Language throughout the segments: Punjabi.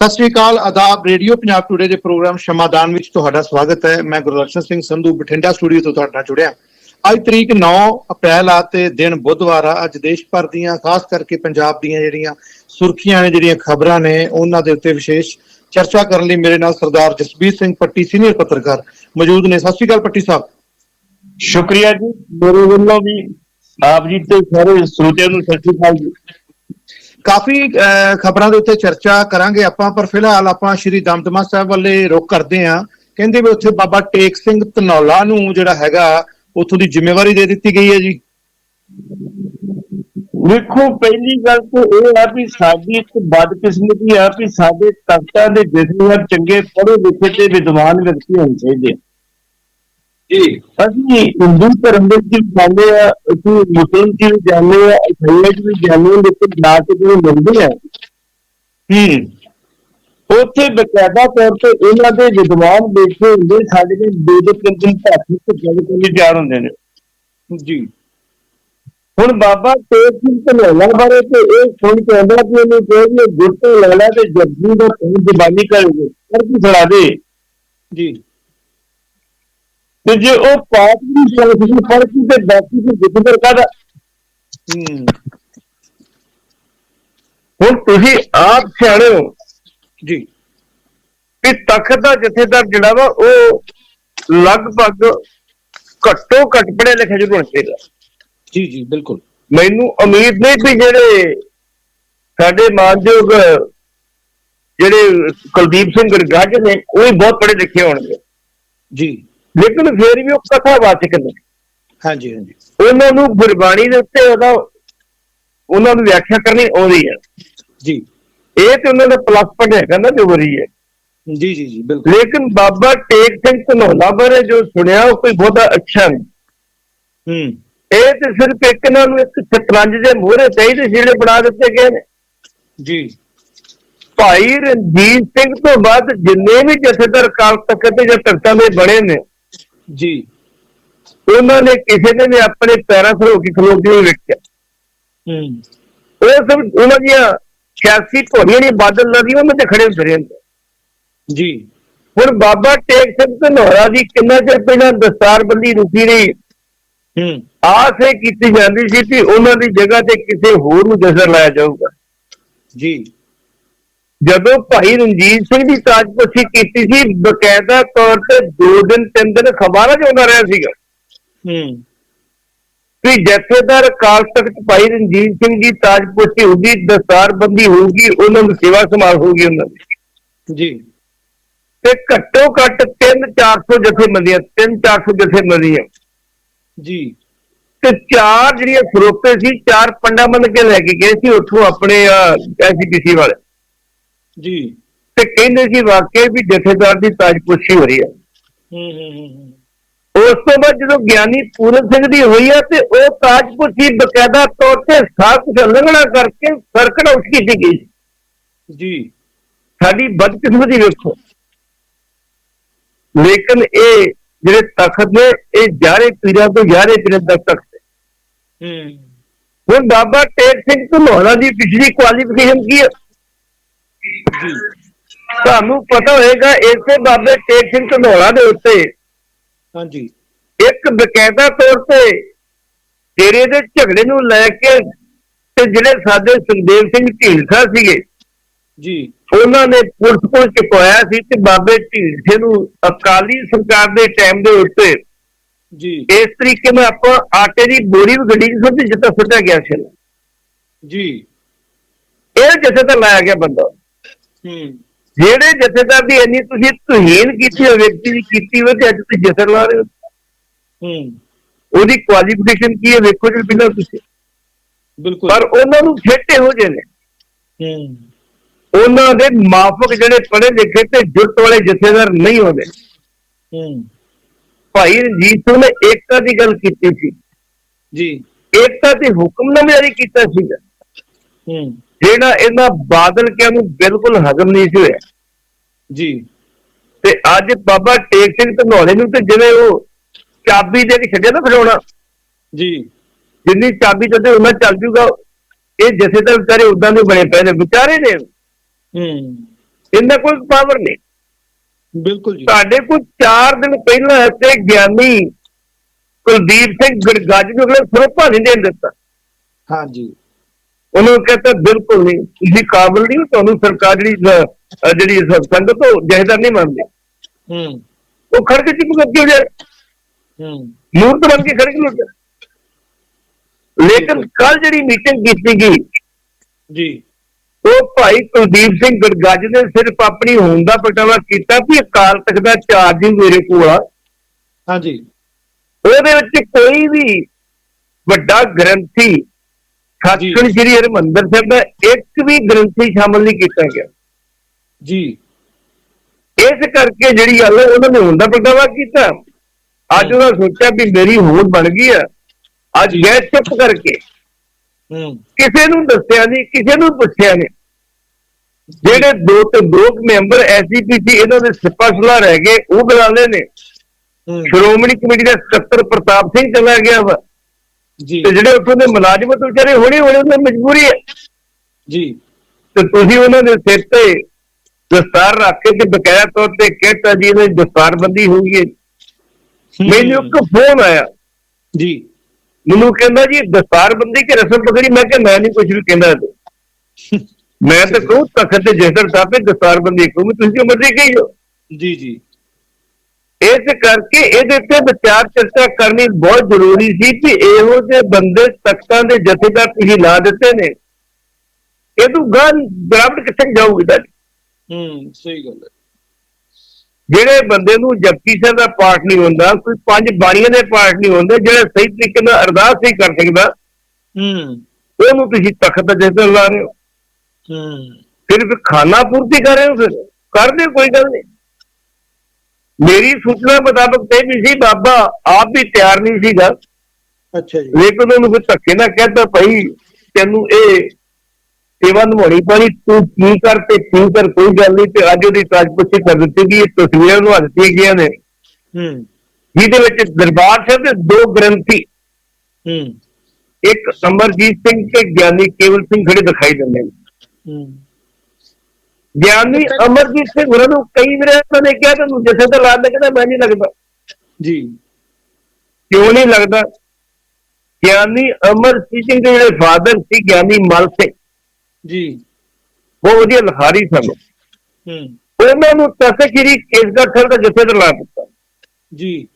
ਸਤਿ ਸ੍ਰੀ ਅਕਾਲ, ਆਦਾਬ ਰੇਡੀਓ ਪੰਜਾਬ ਟੁਡੇ ਦੇ ਪ੍ਰੋਗਰਾਮ ਸ਼ਮਾਦਾਨ ਵਿੱਚ ਤੁਹਾਡਾ ਸਵਾਗਤ ਹੈ। ਮੈਂ ਗੁਰਲਕਸ਼ਨ ਸਿੰਘ ਸੰਧੂ, ਬਠਿੰਡਾ ਸਟੂਡੀਓ ਤੋਂ ਤੁਹਾਡਾ ਜੁੜਿਆ। ਅੱਜ ਤਰੀਕ 9 ਅਪ੍ਰੈਲ ਆ ਤੇ ਦਿਨ ਬੁੱਧਵਾਰ ਆ। ਅੱਜ ਦੇਸ਼ ਭਰ ਦੀਆਂ, ਖਾਸ ਕਰਕੇ ਪੰਜਾਬ ਦੀਆਂ ਜਿਹੜੀਆਂ ਸੁਰਖੀਆਂ ਨੇ, ਜਿਹੜੀਆਂ ਖਬਰਾਂ ਨੇ, ਉਹਨਾਂ ਦੇ ਉੱਤੇ ਵਿਸ਼ੇਸ਼ ਚਰਚਾ ਕਰਨ ਲਈ ਮੇਰੇ ਨਾਲ ਸਰਦਾਰ ਜਸਬੀਰ ਸਿੰਘ ਪੱਟੀ, ਸੀਨੀਅਰ ਪੱਤਰਕਾਰ ਮੌਜੂਦ ਨੇ। ਸਤਿ ਸ੍ਰੀ ਅਕਾਲ ਪੱਟੀ ਸਾਹਿਬ। ਸ਼ੁਕਰੀਆ ਜੀ। ਮੇਰੇ ਵੱਲੋਂ ਵੀ ਆਪ ਜੀ ਤੇ ਸਾਰੇ ਸਰੋਤਿਆਂ ਨੂੰ ਸਤਿ ਸ਼੍ਰੀ ਅਕਾਲ ਜੀ। ਕਾਫੀ ਅਹ, ਖਬਰਾਂ ਦੇ ਉੱਤੇ ਚਰਚਾ ਕਰਾਂਗੇ ਆਪਾਂ ਪਰ ਫਿਲਹਾਲ ਆਪਾਂ ਸ਼੍ਰੀ ਦਮਦਮਾ ਸਾਹਿਬ ਵੱਲੇ ਰੁਕ ਕਰਦੇ ਹਾਂ ਕਹਿੰਦੇ ਵੀ ਉੱਥੇ ਬਾਬਾ ਟੇਕ ਸਿੰਘ ਧਨੌਲਾ ਨੂੰ ਜਿਹੜਾ ਹੈਗਾ ਉੱਥੋਂ ਦੀ ਜ਼ਿੰਮੇਵਾਰੀ ਦੇ ਦਿੱਤੀ ਗਈ ਹੈ ਜੀ ਵੇਖੋ ਪਹਿਲੀ ਗੱਲ ਤਾਂ ਇਹ ਆ ਵੀ ਸਾਡੀ ਇੱਕ ਬਦਕਿਸਮਤੀ ਆ ਵੀ ਸਾਡੇ ਤਖਤਾਂ ਦੇ ਜਿਸਮੇਵਾਰ ਚੰਗੇ ਪੜ੍ਹੇ ਲਿਖੇ ਤੇ ਵਿਦਵਾਨ ਵਿਅਕਤੀ ਹੋਣੇ ਚਾਹੀਦੇ ਆ। ਜੀ। ਅਸੀਂ ਹਿੰਦੂ ਧਰਮ ਵਿੱਚ ਵੀ ਜਾਂਦੇ ਆ ਅਸੀਂ ਮੁਸਲਿਮ ਚ ਵੀ ਜਾਂਦੇ ਆ ਇਸਾਈਆਂ ਚ ਵੀ ਜਾਂਦੇ ਆ ਲੇਕਿਨ ਨਾ ਕੇ ਜਦੋਂ ਮਿਲਦੇ ਆ ਹੂੰ। ਉੱਥੇ ਬਕਾਇਦਾ ਤੌਰ ਤੇ ਇਹਨਾਂ ਦੇ ਵਿਦਵਾਨ ਬੈਠੇ ਹੁੰਦੇ ਸਾਡੇ ਦੇ ਦੋ ਦੋ ਤਿੰਨ ਤਿੰਨ ਭਾਸ਼ੀ ਤੇ ਗੱਲ ਕਰਨ ਲਈ ਤਿਆਰ ਹੁੰਦੇ ਨੇ। ਜੀ। ਹੁਣ ਬਾਬਾ ਤੇਜ ਸਿੰਘ ਧਨੌਲਾ ਬਾਰੇ ਤੇ ਇਹ ਸੁਣ ਕੇ ਆਉਂਦਾ ਕਿ ਇਹਨੂੰ ਕਹੇ ਇਹ ਗੁੱਟ ਲੈਣਾ ਤੇ ਜੱਜੀ ਦਾ ਤੂੰ ਜ਼ਬਾਨੀ ਕਰੇਗੇ। ਪਰ ਕੀ ਸੁਣਾ ਦੇ ਜੀ। ਤੇ ਜੇ ਉਹ ਪਾਪ ਦੀ ਸ਼ਰਤ ਦੀ ਫ਼ਰਕ ਤੇ ਬਾਕੀ ਦੀ ਜ਼ਿਕਰ ਕਰਦਾ ਹੂੰ। ਹੁਣ ਤੁਸੀਂ ਆਪ ਸਿਆਣੇ ਹੋ। ਜੀ। ਕਿ ਤਖਤ ਦਾ ਜਥੇਦਾਰ ਜਿਹੜਾ ਵਾ ਉਹ ਲਗਭਗ ਘੱਟੋ ਘੱਟ ਪੜ੍ਹਿਆ ਲਿਖਿਆ ਜ਼ਰੂਰ ਹੋਣਾ ਚਾਹੀਦਾ। ਜੀ ਜੀ ਬਿਲਕੁਲ। ਮੈਨੂੰ ਉਮੀਦ ਨਹੀਂ ਵੀ ਜਿਹੜੇ ਸਾਡੇ ਮਾਨਯੋਗ ਜਿਹੜੇ ਕੁਲਦੀਪ ਸਿੰਘ ਗਰਗੱਜ ਨੇ ਉਹ ਵੀ ਬਹੁਤ ਪੜ੍ਹੇ ਲਿਖੇ ਹੋਣਗੇ। ਜੀ। ਲੇਕਿਨ ਫਿਰ ਵੀ ਉਹ ਕਥਾਵਾਚਕ ਨੇ। ਹਾਂਜੀ ਹਾਂਜੀ। ਉਹਨਾਂ ਨੂੰ ਗੁਰਬਾਣੀ ਦੇ ਉੱਤੇ ਉਹਦਾ ਉਹਨਾਂ ਨੂੰ ਵਿਆਖਿਆ ਕਰਨੀ ਆਉਂਦੀ ਹੈ। ਜੀ। ਇਹ ਤੇ ਉਹਨਾਂ ਦਾ ਪਲੱਸ ਪੁਆਇੰਟ ਹੈਗਾ ਨਾ ਜੋ ਵਰੀ ਹੈ। ਜੀ ਜੀ ਜੀ ਬਿਲਕੁਲ। ਲੇਕਿਨ ਬਾਬਾ ਟੇਕ ਸਿੰਘ ਧਨੌਲਾ ਬਾਰੇ ਜੋ ਸੁਣਿਆ ਉਹ ਕੋਈ ਬਹੁਤਾ ਅੱਛਾ ਨਹੀਂ। ਹੂੰ। ਇਹ ਤੇ ਸਿਰਫ ਇੱਕ ਇਹਨਾਂ ਨੂੰ ਇੱਕ ਸ਼ਤਰੰਜ ਦੇ ਮੋਹਰੇ ਚਾਹੀਦੇ ਜਿਹੜੇ ਬਣਾ ਦਿੱਤੇ ਗਏ ਨੇ। ਜੀ। ਭਾਈ ਰਣਜੀਤ ਸਿੰਘ ਤੋਂ ਬਾਅਦ ਜਿੰਨੇ ਵੀ ਜਥੇਦਾਰ ਕਾਲ ਤਖਤ ਤੇ ਜਾਂ ਤਖਤਾਂ ਦੇ ਬਣੇ ਨੇ ਜੀ। ਉਹਨਾਂ ਨੇ ਕਿਸੇ ਨੇ ਵੀ ਆਪਣੇ ਪੈਰਾਂ ਹੋ ਕੇ ਖਲੋ ਕੇ ਨਹੀਂ ਵੇਖਿਆ। ਹੂੰ। ਉਹ ਸਭ ਉਹਨਾਂ ਦੀਆਂ ਸਿਆਸੀ ਧੋਣੀਆਂ ਨਹੀਂ ਬਾਦਲ ਨਦੀ ਉਹਨਾਂ ਤੇ ਖੜੇ ਹੁੰਦੇ ਰਹਿੰਦੇ। ਜੀ। ਹੁਣ ਬਾਬਾ ਟੇਕ ਸਿੰਘ ਧਨੌਰਾ ਦੀ ਕਿੰਨਾ ਚਿਰ ਪਹਿਲਾਂ ਦਸਤਾਰਬੰਦੀ ਰੁਕੀ ਰਹੀ? ਹੂੰ। ਆਸ ਇਹ ਕੀਤੀ ਜਾਂਦੀ ਸੀ ਕਿ ਉਹਨਾਂ ਦੀ ਜਗ੍ਹਾ ਤੇ ਕਿਸੇ ਹੋਰ ਨੂੰ ਜਸਰ ਲਾਇਆ ਜਾਊਗਾ। ਜੀ। ਜਦੋਂ ਭਾਈ ਰਣਜੀਤ ਸਿੰਘ ਦੀ ਤਾਜਪੋਸ਼ੀ ਕੀਤੀ ਸੀ ਬਕਾਇਦਾ ਤੌਰ ਤੇ 2 ਦਿਨ 3 ਦਿਨ ਖਬਰਾਂ ਚ ਆਉਂਦਾ ਰਿਹਾ ਸੀਗਾ। ਹੂੰ। ਕਿ ਜਥੇਦਾਰ ਅਕਾਲ ਤਖਤ ਭਾਈ ਰਣਜੀਤ ਸਿੰਘ ਦੀ ਤਾਜਪੋਸ਼ੀ ਹੋਊਗੀ ਦਸਤਾਰਬੰਦੀ ਹੋਊਗੀ ਉਹਨਾਂ ਨੂੰ ਸੇਵਾ ਸੰਭਾਲ ਹੋਊਗੀ ਉਹਨਾਂ ਦੀ। ਜੀ। ਤੇ ਘੱਟੋ ਘੱਟ 3-400 ਜਥੇਬੰਦੀਆਂ 3-400 ਜਥੇਬੰਦੀਆਂ। ਜੀ। ਤੇ ਚਾਰ ਜਿਹੜੀਆਂ ਸਰੋਪੇ ਸੀ ਚਾਰ ਪੰਡਾ ਮੰਨ ਕੇ ਲੈ ਕੇ ਗਏ ਸੀ ਉੱਥੋਂ ਆਪਣੇ ਐਸਪੀਸੀ ਵਾਲੇ। ਜੀ। ਤੇ ਕਹਿੰਦੇ ਸੀ ਵਾਕਈ ਵੀ ਜਥੇਦਾਰ ਦੀ ਤਾਜਪੋਸ਼ੀ ਹੋ ਰਹੀ ਹੈ। ਉਸ ਤੋਂ ਬਾਅਦ ਜਦੋਂ ਗਿਆਨੀ ਪੂਰਨ ਸਿੰਘ ਦੀ ਹੋਈ ਹੈ ਤੇ ਉਹ ਤਾਜਪੋਸ਼ੀ ਬਕਾਇਦਾ ਤੌਰ ਤੇ ਸਾਖ ਉਲੰਘਣਾ ਕਰਕੇ ਸਰਕਟ ਆਊਟ ਕੀਤੀ ਗਈ। ਜੀ। ਸਾਡੀ ਬਦਕਿਸਮਤੀ ਵੇਖੋ। ਲੇਕਿਨ ਇਹ ਜਿਹੜੇ ਤਖਤ ਨੇ ਇਹ ਜਾਰੇ ਪੀਰਾਂ ਤੋਂ ਜਾਰੇ ਪੀਰਾਂ ਤੱਕ ਤਖਤ ਹੈ। ਹੂੰ। ਹੁਣ ਬਾਬਾ ਟੇਕ ਸਿੰਘ ਧਨੌਲਾ ਦੀ ਪਿਛਲੀ ਕੁਆਲੀਫਿਕੇਸ਼ਨ ਕੀ ਹੈ ਜੀ। ਤੁਹਾਨੂੰ ਪਤਾ ਹੋਏਗਾ ਇਸੇ ਬਾਬੇ ਟੇਕ ਸਿੰਘ ਧਨੌਲਾ ਦੇ ਉੱਤੇ ਹਾਂਜੀ। ਇੱਕ ਬਕਾਇਦਾ ਤੌਰ ਤੇ ਤੇਰੇ ਦੇ ਝਗੜੇ ਨੂੰ ਲੈ ਕੇ ਤੇ ਜਿਹੜੇ ਸਾਡੇ ਸੁਖਦੇਵ ਸਿੰਘ ਢੀਂਡਸਾ ਸੀਗੇ ਜੀ। ਉਹਨਾਂ ਨੇ ਪੁਲਿਸ ਕੋਲ ਚੁਕਾਇਆ ਸੀ ਤੇ ਬਾਬੇ ਢੀਂਡਸੇ ਨੂੰ ਅਕਾਲੀ ਸਰਕਾਰ ਦੇ ਟਾਈਮ ਦੇ ਉੱਤੇ ਜੀ। ਇਸ ਤਰੀਕੇ ਨਾਲ ਆਪਾਂ ਆਟੇ ਦੀ ਬੋਰੀ ਵੀ ਗੱਡੀ 'ਚ ਸੁੱਟ ਜਿੱਤਾ ਸੁੱਟਿਆ ਗਿਆ ਸੀ। ਜੀ। ਇਹ ਜਥੇਦਾਰ ਲਾਇਆ ਗਿਆ ਬੰਦਾ। ਜਿਹੜੇ ਜਥੇਦਾਰ ਦੀ ਇੰਨੀ ਤੁਸੀਂ ਤੁਹੀਨ ਕੀਤੀ ਹੋਵੇ ਵਿਅਕਤੀ ਦੀ ਕੀਤੀ ਹੋਵੇ ਤੇ ਅੱਜ ਤੁਸੀਂ ਜਥੇਦਾਰ ਲਾ ਰਹੇ ਹੋ। ਹੂੰ। ਉਹਦੀ ਕੁਆਲੀਫਿਕੇਸ਼ਨ ਕੀ ਹੈ ਵੇਖੋ ਜੀ ਬਿਨਾਂ ਤੁਸੀਂ। ਬਿਲਕੁਲ। ਪਰ ਉਹਨਾਂ ਨੂੰ ਛੇਟੇ ਹੋ ਜੇ ਨੇ। ਹੂੰ। ਉਹਨਾਂ ਦੇ ਮਾਫਕ ਜਿਹੜੇ ਪੜ੍ਹੇ ਲਿਖੇ ਤੇ ਜੁੱਟ ਵਾਲੇ ਜਥੇਦਾਰ ਨਹੀਂ ਹੁੰਦੇ। ਹੂੰ। ਭਾਈ ਰਣਜੀਤ ਸਿੰਘ ਨੇ ਏਕਤਾ ਦੀ ਗੱਲ ਕੀਤੀ ਸੀ। ਜੀ। ਏਕਤਾ ਤੇ ਹੁਕਮਨਾਮਾ ਜਾਰੀ ਕੀਤਾ ਸੀਗਾ। ਹੂੰ। ਜਿਹੜਾ ਇਹਨਾਂ ਬਾਦਲ ਕਿਆਂ ਨੂੰ ਬਿਲਕੁਲ ਹਜ਼ਮ ਨਹੀਂ ਸੀ ਹੋਇਆ। ਜੀ। ਤੇ ਅੱਜ ਬਾਬਾ ਟੇਕ ਸਿੰਘ ਧਨੌਲੇ ਨੂੰ ਤੇ ਜਿਵੇਂ ਉਹ ਚਾਬੀ ਦੇ ਕੇ ਛੱਡਿਆ ਨਾ ਫੜਾਉਣਾ। ਜੀ। ਜਿੰਨੀ ਚਾਬੀ ਤੇ ਉਹਨਾਂ ਚੱਲ ਜੂਗਾ। ਇਹ ਜਥੇਦਾਰ ਵਿਚਾਰੇ ਉਦਾਂ ਦੇ ਬਣੇ ਪਏ ਨੇ ਵਿਚਾਰੇ ਨੇ। ਹੂੰ। ਇਹਨਾਂ ਕੋਲ ਪਾਵਰ ਨਹੀਂ ਬਿਲਕੁਲ ਜੀ। ਸਾਡੇ ਕੋਲ 4 ਦਿਨ ਪਹਿਲਾਂ ਤੇ ਗਿਆਨੀ ਕੁਲਦੀਪ ਸਿੰਘ ਗੜਗੱਜ ਨੂੰ ਅਗਲੇ ਸਰੋਪਾ ਨਹੀਂ ਦੇਣ ਦਿੱਤਾ। ਹਾਂਜੀ ਉਹਨੂੰ ਕਹਿੰਦਾ ਬਿਲਕੁਲ ਨਹੀਂ ਤੁਸੀਂ ਕਾਬਲ ਨਹੀਂ ਤੁਹਾਨੂੰ ਸਰਕਾਰ ਜਿਹੜੀ ਜਿਹੜੀ ਸੰਗਤ ਉਹ ਜਹੇਦਾਰ ਨਹੀਂ ਮੰਨਦੀ। ਹੂੰ। ਉਹ ਖੜ ਕੇ ਚੁੱਪ ਕਰਕੇ ਹੋ ਜਾਏ। ਹੂੰ। ਮੂਰਤ ਬਣ ਕੇ ਖੜ ਕੇ ਲੁੱਟ ਲੇਕਿਨ ਕੱਲ ਜਿਹੜੀ ਮੀਟਿੰਗ ਕੀਤੀ ਗਈ ਜੀ। ਉਹ ਭਾਈ ਕੁਲਦੀਪ ਸਿੰਘ ਗੜਗੱਜ ਨੇ ਸਿਰਫ ਆਪਣੀ ਹੋਂਦ ਦਾ ਪ੍ਰਗਟਾਵਾ ਕੀਤਾ ਕਿ ਅਕਾਲ ਤਖਤ ਦਾ ਚਾਰਜ ਹੀ ਮੇਰੇ ਕੋਲ ਆ। ਹਾਂਜੀ। ਉਹਦੇ ਵਿੱਚ ਕੋਈ ਵੀ ਵੱਡਾ ਗ੍ਰੰਥੀ ਸੱਚਖੰਡ ਸ੍ਰੀ ਹਰਿਮੰਦਰ ਸਾਹਿਬ ਦਾ ਇੱਕ ਵੀ ਗ੍ਰੰਥੀ ਸ਼ਾਮਲ ਨਹੀਂ ਕੀਤਾ ਗਿਆ। ਜੀ। ਇਸ ਕਰਕੇ ਜਿਹੜੀ ਗੱਲ ਉਹਨਾਂ ਨੇ ਹੋਂਦ ਪ੍ਰਗਟਾਵਾ ਕੀਤਾ। ਅੱਜ ਉਹਨਾਂ ਸੋਚਿਆ ਵੀ ਮੇਰੀ ਹੋਂਦ ਬਣ ਗਈ ਆ ਅੱਜ ਗਏ ਚੁੱਪ ਕਰਕੇ ਹੂੰ। ਕਿਸੇ ਨੂੰ ਦੱਸਿਆ ਨਹੀਂ ਕਿਸੇ ਨੂੰ ਪੁੱਛਿਆ ਨਹੀਂ। ਜਿਹੜੇ ਦੋ ਤੇ ਦੋ ਕੁ ਮੈਂਬਰ ਐਸਜੀਪੀਸੀ ਇਹਨਾਂ ਦੇ ਸਿਪਾ ਸਲਾਹ ਰਹਿ ਗਏ ਉਹ ਬੁਲਾਲੇ ਨੇ। ਸ਼੍ਰੋਮਣੀ ਕਮੇਟੀ ਦਾ ਸਕੱਤਰ ਪ੍ਰਤਾਪ ਸਿੰਘ ਚਲਾ ਗਿਆ ਵਾ। ਤੇ ਜਿਹੜੇ ਉੱਥੋਂ ਦੇ ਮੁਲਾਜ਼ਮ ਤੇ ਵਿਚਾਰੇ ਹੋਣੇ ਹੋਣੇ ਉਹਨਾਂ ਦੀ ਮਜਬੂਰੀ ਹੈ ਜੀ। ਤੇ ਤੁਸੀਂ ਉਹਨਾਂ ਦੇ ਸਿਰ ਤੇ ਦਸਤਾਰ ਰੱਖ ਕੇ ਤੇ ਬਕਾਇਆ ਤੌਰ ਤੇ ਕਹਿਤਾ ਜੀ ਇਹਨਾਂ ਦੀ ਦਸਤਾਰਬੰਦੀ ਹੋਈ ਹੈ। ਮੈਨੂੰ ਇੱਕ ਫੋਨ ਆਇਆ। ਜੀ। ਮੈਨੂੰ ਕਹਿੰਦਾ ਜੀ ਦਸਤਾਰਬੰਦੀ ਕੇ ਰਸਮ ਪਕੜੀ ਮੈਂ ਕਿਹਾ ਮੈਂ ਨਹੀਂ ਕੁਝ ਵੀ ਕਹਿੰਦਾ ਇਹਦੇ। ਮੈਂ ਤਾਂ ਕਹੂੰ ਤਖਤ ਤੇ ਜੇਦਰ ਸਾਹਿਬ ਤੇ ਦਸਤਾਰਬੰਦੀ ਕਹੂੰ ਤੁਸੀਂ ਜੋ ਮਰਜ਼ੀ ਕਹੀਓ ਜੀ ਜੀ। ਇਸ ਕਰਕੇ ਇਹਦੇ ਤੇ ਵਿਚਾਰ ਚਰਚਾ ਕਰਨੀ ਬਹੁਤ ਜ਼ਰੂਰੀ ਸੀ ਕਿ ਇਹੋ ਜਿਹੇ ਬੰਦੇ ਤਖਤਾਂ ਦੇ ਜਥੇਦਾਰ ਤੁਸੀਂ ਲਾ ਦਿੱਤੇ ਨੇ। ਇਹ ਤੋਂ ਗੱਲ ਬਰਾਬਰ ਕਿੱਥੇ ਜਾਊਗੀ ਤੁਹਾਡੀ ਹੂੰ ਸਹੀ ਗੱਲ ਹੈ। ਜਿਹੜੇ ਬੰਦੇ ਨੂੰ ਜਪਜੀ ਸਾਹਿਬ ਦਾ ਪਾਠ ਨਹੀਂ ਹੁੰਦਾ ਕੋਈ ਪੰਜ ਬਾਣੀਆਂ ਦੇ ਪਾਠ ਨਹੀਂ ਹੁੰਦੇ ਜਿਹੜਾ ਸਹੀ ਤਰੀਕੇ ਨਾਲ ਅਰਦਾਸ ਨਹੀਂ ਕਰ ਸਕਦਾ ਹੂੰ। ਉਹਨੂੰ ਤੁਸੀਂ ਤਖਤ ਦਾ ਜਥੇਦਾਰ ਲਾ ਰਹੇ ਹੋ। ਹੂੰ। ਸਿਰਫ ਖਾਣਾ ਪੂਰਤੀ ਕਰ ਰਹੇ ਹੋ ਫਿਰ? ਕਰਦੇ ਕੋਈ ਗੱਲ ਨਹੀਂ। ਮੇਰੀ ਸੂਚਨਾ ਮੁਤਾਬਕ ਤੇ ਵੀ ਸੀ ਬਾਬਾ ਆਪ ਵੀ ਤਿਆਰ ਨਹੀਂ ਸੀਗਾ। ਅੱਛਾ ਜੀ। ਲੇਕਿਨ ਉਹਨੂੰ ਫਿਰ ਧੱਕੇ ਨਾਲ ਕਹਿੰਦਾ ਭਾਈ ਤੈਨੂੰ ਇਹ ਸੇਵਾ ਨਿਭਾਉਣੀ ਪੈਣੀ ਤੂੰ ਕੀ ਕਰ ਤੇ ਕੀ ਕਰ ਕੋਈ ਗੱਲ ਨਹੀਂ ਤੇ ਅੱਜ ਉਹਦੀ ਤਾਜਪੁੱਛੀ ਕਰ ਦਿੱਤੀ ਗਈ ਇਹ ਤਸਵੀਰਾਂ ਨੂੰ ਦਿੱਤੀਆਂ ਗਈਆਂ ਨੇ। ਹੂੰ। ਜਿਹਦੇ ਵਿੱਚ ਦਰਬਾਰ ਸਾਹਿਬ ਦੇ ਦੋ ਗ੍ਰੰਥੀ ਹੂੰ। ਇੱਕ ਅਮਰਜੀਤ ਸਿੰਘ ਤੇ ਗਿਆਨੀ ਕੇਵਲ ਸਿੰਘ ਖੜੇ ਦਿਖਾਈ ਦਿੰਦੇ ਨੇ। ਹੂੰ। ਗਿਆਨੀ ਅਮਰਜੀਤ ਸਿੰਘ ਹੋਰਾਂ ਨੂੰ ਕਈ ਵਾਰ ਉਹਨਾਂ ਨੇ ਕਿਹਾ ਤੈਨੂੰ ਜਿਸੇ ਤੇ ਲਾ ਦੇ ਕਹਿੰਦਾ ਮੈਂ ਨਹੀਂ ਲੱਗਦਾ। ਜੀ। ਕਿਉਂ ਨਹੀਂ ਲੱਗਦਾ? ਗਿਆਨੀ ਅਮਰਜੀਤ ਸਿੰਘ ਦੇ ਜਿਹੜੇ ਫਾਦਰ ਸੀ ਗਿਆਨੀ ਮਲ ਸਿੰਘ ਜੀ। ਬਹੁਤ ਵਧੀਆ ਲਿਖਾਰੀ ਸਨ। ਹੂੰ। ਉਹਨਾਂ ਨੂੰ ਸ੍ਰੀ ਕੇਸਗੜ੍ਹ ਦਾ ਜਥੇਦਾਰ ਲਾ ਦਿੱਤਾ। ਜੀ।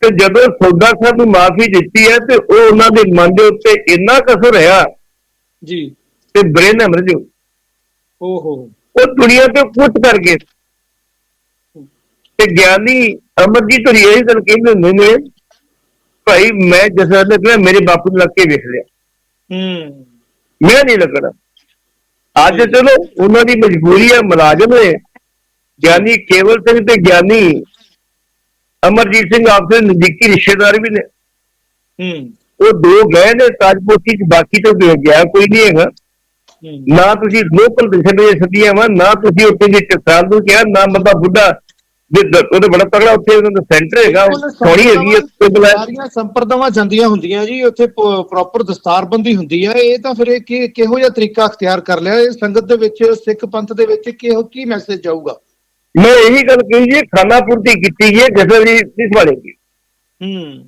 ਤੇ ਜਦੋਂ ਸੌਦਾ ਸਾਹਿਬ ਨੂੰ ਮਾਫੀ ਦਿੱਤੀ ਹੈ ਤੇ ਉਹ ਉਹਨਾਂ ਦੇ ਮਨ ਦੇ ਉੱਤੇ ਇੰਨਾ ਕਸਰ ਰਿਹਾ ਜੀ। ਤੇ ਬ੍ਰੇਨ ਹੋ ਓਹੋ। ਉਹ ਦੁਨੀਆ ਤੇ ਕੁੱਟ ਕਰ ਗਏ। ਤੇ ਗਿਆਨੀ ਅਮਰਜੀਤ ਹੋਰੀ ਇਹ ਗੱਲ ਕਹਿੰਦੇ ਹੁੰਦੇ ਨੇ ਭਾਈ ਮੈਂ ਜਿਸ ਵੇਲੇ ਨਿਕਲਿਆ ਮੇਰੇ ਬਾਪੂ ਨੂੰ ਲੱਗ ਕੇ ਵੇਖ ਲਿਆ। ਹੂੰ। ਮੈਂ ਨਹੀਂ ਲੱਗਣਾ। ਅੱਜ ਚਲੋ ਉਹਨਾਂ ਦੀ ਮਜਬੂਰੀ ਹੈ ਮੁਲਾਜ਼ਮ ਨੇ। ਗਿਆਨੀ ਕੇਵਲ ਸਿੰਘ ਤੇ ਗਿਆਨੀ ਅਮਰਜੀਤ ਸਿੰਘ ਆਪਸੇ ਨਜ਼ਦੀਕੀ ਰਿਸ਼ਤੇਦਾਰ ਵੀ ਨੇ। ਹੂੰ। ਉਹ ਦੋ ਗਏ ਨੇ ਤਾਜਪੋਤੀ ਚ ਬਾਕੀ ਤੋਂ ਗਿਆ ਕੋਈ ਨਹੀਂ ਹੈਗਾ। ਨਾ ਤੁਸੀਂ ਲੋਕਲ ਦਿਸ਼ਾ ਸਦੀਆਂ ਵਾ ਨਾ ਤੁਸੀਂ ਉੱਥੇ ਦੀ ਟਕਸਾਲ ਨੂੰ ਕਿਹਾ ਨਾ ਬੰਦਾ ਬੁੱਢਾ ਉਹਦੇ ਬੜਾ ਤਗੜਾ ਉੱਥੇ ਉਹਨਾਂ ਦਾ ਸੈਂਟਰ ਹੈਗਾ ਸੋਹਣੀ ਹੈਗੀ ਹੈ। ਸਾਰੀਆਂ ਸੰਪਰਦਾਵਾਂ ਜਾਂਦੀਆਂ ਹੁੰਦੀਆਂ ਜੀ ਉੱਥੇ ਪ੍ਰੋਪਰ ਦਸਤਾਰਬੰਦੀ ਹੁੰਦੀ ਹੈ ਇਹ ਤਾਂ ਫਿਰ ਇਹ ਕਿਹੋ ਜਿਹਾ ਤਰੀਕਾ ਅਖਤਿਆਰ ਕਰ ਲਿਆ? ਇਹ ਸੰਗਤ ਦੇ ਵਿੱਚ ਸਿੱਖ ਪੰਥ ਦੇ ਵਿੱਚ ਕਿਹੋ ਕੀ ਮੈਸੇਜ ਜਾਊਗਾ? ਮੈਂ ਇਹੀ ਗੱਲ ਕਹੀ ਜੀ ਖਾਣਾ ਪੂਰਤੀ ਕੀਤੀ ਹੈ ਜਿਸ ਦੀ ਇਸ ਵਾਲੇ ਦੀ ਹੂੰ।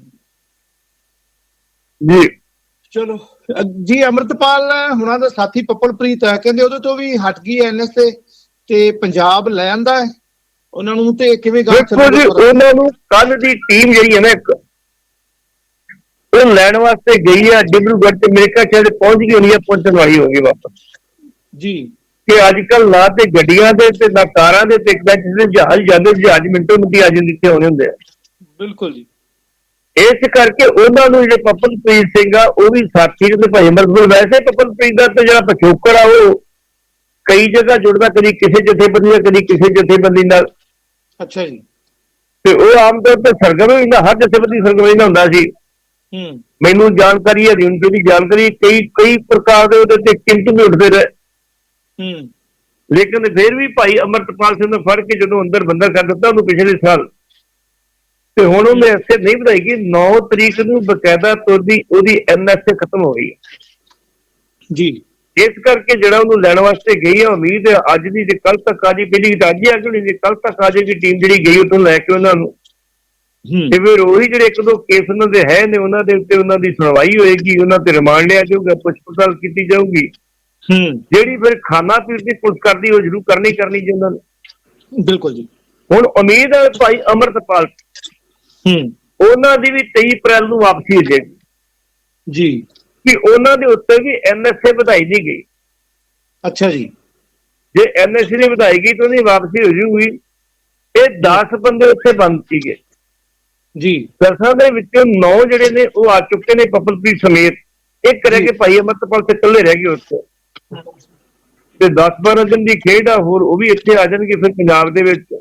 ਜੀ। ਚਲੋ। ਜੀ ਅਮਰਤਪਾਲ ਹੁਣਾਂ ਦਾ ਸਾਥੀ ਪੱਪਲਪ੍ਰੀਤ ਹੈ। ਕਹਿੰਦੇ ਉਹਦੇ ਤੋਂ ਵੀ ਹਟ ਗਈ ਐਨਐਸਏ ਤੇ ਪੰਜਾਬ ਲੈ ਆਂਦਾ ਹੈ। ਉਹਨਾਂ ਨੂੰ ਤੇ ਕਿਵੇਂ ਗੱਲ ਦੇਖੋ ਜੀ ਉਹਨਾਂ ਨੂੰ ਕੱਲ ਦੀ ਟੀਮ ਜਿਹੜੀ ਹੈ ਨਾ ਇੱਕ ਉਹ ਲੈਣ ਵਾਸਤੇ ਗਈ ਹੈ। ਡਿਬਰੂਗੜ੍ਹ ਤੇ ਮੇਰੇ ਖਿਆਲ ਸ਼ਾਇਦ ਪਹੁੰਚ ਗਈ ਹੋਣੀ ਹੈ ਪਹੁੰਚਣ ਵਾਲੀ ਹੋਗੀ ਵਾਪਸ। ਜੀ। ਕਿ ਅੱਜ ਕੱਲ ਨਾ ਤੇ ਗੱਡੀਆਂ ਦੇ ਤੇ ਨਾ ਕਾਰਾਂ ਦੇ ਤੇ ਇੱਕ ਜਿਹੜੇ ਜਹਾਜ਼ ਜਾਂਦੇ ਜਹਾਜ਼ ਮਿੰਟੋ ਮਿੰਟੀ ਆ ਜਾਂਦੇ ਇੱਥੇ ਹੋਣੇ ਹੁੰਦੇ ਆ। ਬਿਲਕੁਲ ਜੀ। ਇਸ ਕਰਕੇ ਉਹਨਾਂ ਨੂੰ ਜਿਹੜੇ ਪਪਨਪ੍ਰੀਤ ਸਿੰਘ ਆ ਉਹ ਵੀ ਸਾਥੀ ਤੇ ਭਾਈ ਮਰਜ਼ੂਲ ਵੈਸੇ ਪਪਨਪ੍ਰੀਤ ਦਾ ਤੇ ਜਿਹੜਾ ਪਛੋਕੜ ਆ ਉਹ ਕਈ ਜਗ੍ਹਾ ਜੁੜਦਾ ਕਦੀ ਕਿਸੇ ਜਥੇਬੰਦੀ ਨਾਲ ਕਦੀ ਕਿਸੇ ਜਥੇਬੰਦੀ ਨਾਲ। ਅੱਛਾ ਜੀ। ਤੇ ਉਹ ਆਮ ਤੌਰ ਤੇ ਸਰਗਰਮ ਹੀ ਨਾ ਹਰ ਜਥੇਬੰਦੀ ਸਰਗਰਮ ਹੀ ਨਾ ਹੁੰਦਾ ਸੀ। ਹੂੰ। ਮੈਨੂੰ ਜਾਣਕਾਰੀ ਹੈ ਹੁਣ ਦੀ ਜਾਣਕਾਰੀ ਕਈ ਕਈ ਪ੍ਰਕਾਰ ਦੇ ਉਹਦੇ ਤੇ ਕਿੰਤੂ ਵੀ ਉੱਠਦੇ ਰਹੇ। ਹੂੰ। ਲੇਕਿਨ ਫਿਰ ਵੀ ਭਾਈ ਅਮਰਤਪਾਲ ਸਿੰਘ ਨੇ ਫੜ ਕੇ ਜਦੋਂ ਅੰਦਰ ਬੰਦਾ ਕਰ ਦਿੱਤਾ ਉਹਨੂੰ ਪਿਛਲੇ ਸਾਲ ਤੇ ਹੁਣ ਉਹਨੇ ਐਸੇ ਨਹੀਂ ਵਧਾਈ ਕਿ 9 ਤਰੀਕ ਨੂੰ ਬਕਾਇਦਾ ਤੁਰਦੀ ਉਹਦੀ ਐਨਐਸਏ ਖਤਮ ਹੋ ਗਈ ਹੈ। ਜੀ। ਇਸ ਕਰਕੇ ਜਿਹੜਾ ਉਹਨੂੰ ਲੈਣ ਵਾਸਤੇ ਗਈ ਆ ਉਮੀਦ ਹੈ ਅੱਜ ਦੀ ਜੇ ਕੱਲ ਤੱਕ ਆ ਜੀ ਪਹਿਲੀ ਤਾਂ ਅੱਜ ਹੀ ਜੇ ਕੱਲ ਤੱਕ ਆ ਜਾਏਗੀ ਟੀਮ ਜਿਹੜੀ ਗਈ ਉਤੋਂ ਲੈ ਕੇ ਉਹਨਾਂ ਨੂੰ। ਹੂੰ। ਤੇ ਫਿਰ ਉਹੀ ਜਿਹੜੇ ਇੱਕ ਦੋ ਕੇਸ ਉਹਨਾਂ ਦੇ ਹੈ ਨੇ ਉਹਨਾਂ ਦੇ ਉੱਤੇ ਉਹਨਾਂ ਦੀ ਸੁਣਵਾਈ ਹੋਏਗੀ ਉਹਨਾਂ ਤੇ ਰਿਮਾਂਡ ਲਿਆ ਜਾਊਗਾ ਪੁੱਛ ਪੜਤਾਲ ਕੀਤੀ ਜਾਊਗੀ। ਹੂੰ। ਜਿਹੜੀ ਫਿਰ ਖਾਣਾ ਪੀਣ ਦੀ ਪੁਲਿਸ ਕਰਦੀ ਉਹ ਜ਼ਰੂਰ ਕਰਨੀ ਕਰਨੀ ਜੀ ਉਹਨਾਂ ਨੂੰ। ਬਿਲਕੁਲ ਜੀ। ਹੁਣ ਉਮੀਦ ਹੈ ਭਾਈ ਅਮਰਤਪਾਲ ਹੂੰ। ਉਹਨਾਂ ਦੀ ਵੀ 23 ਅਪ੍ਰੈਲ ਨੂੰ ਵਾਪਸੀ ਹੋ ਜਾਏਗੀ ਜੀ। ਕਿ ਉਹਨਾਂ ਦੇ ਉੱਤੇ ਵੀ ਐਨਐਸਏ ਵਧਾਈ ਨਹੀਂ ਗਈ। ਅੱਛਾ ਜੀ। ਜੇ ਐਨਐਸਏ ਨੇ ਵਧਾਈ ਗਈ ਤਾਂ ਉਹਦੀ ਵਾਪਸੀ ਹੋ ਜੂਗੀ। ਇਹ 10 ਬੰਦੇ ਉੱਥੇ ਬੰਦ ਸੀਗੇ। ਜੀ। ਦਸਾਂ ਦੇ ਵਿੱਚੋਂ 9 ਜਿਹੜੇ ਨੇ ਉਹ ਆ ਚੁੱਕੇ ਨੇ ਪਪਲਪ੍ਰੀਤ ਸਮੇਤ। ਇੱਕ ਰਹਿ। ਕੇ ਭਾਈ ਅਮਰਤਪਾਲ ਤੇ ਇਕੱਲੇ ਰਹਿ ਗਏ ਉੱਥੇ। ਤੇ 10 12 ਦਿਨ ਦੀ ਖੇਡ ਆ ਹੋਰ ਉਹ ਵੀ ਇੱਥੇ ਆ ਜਾਣਗੇ ਫਿਰ ਪੰਜਾਬ ਦੇ ਵਿੱਚ।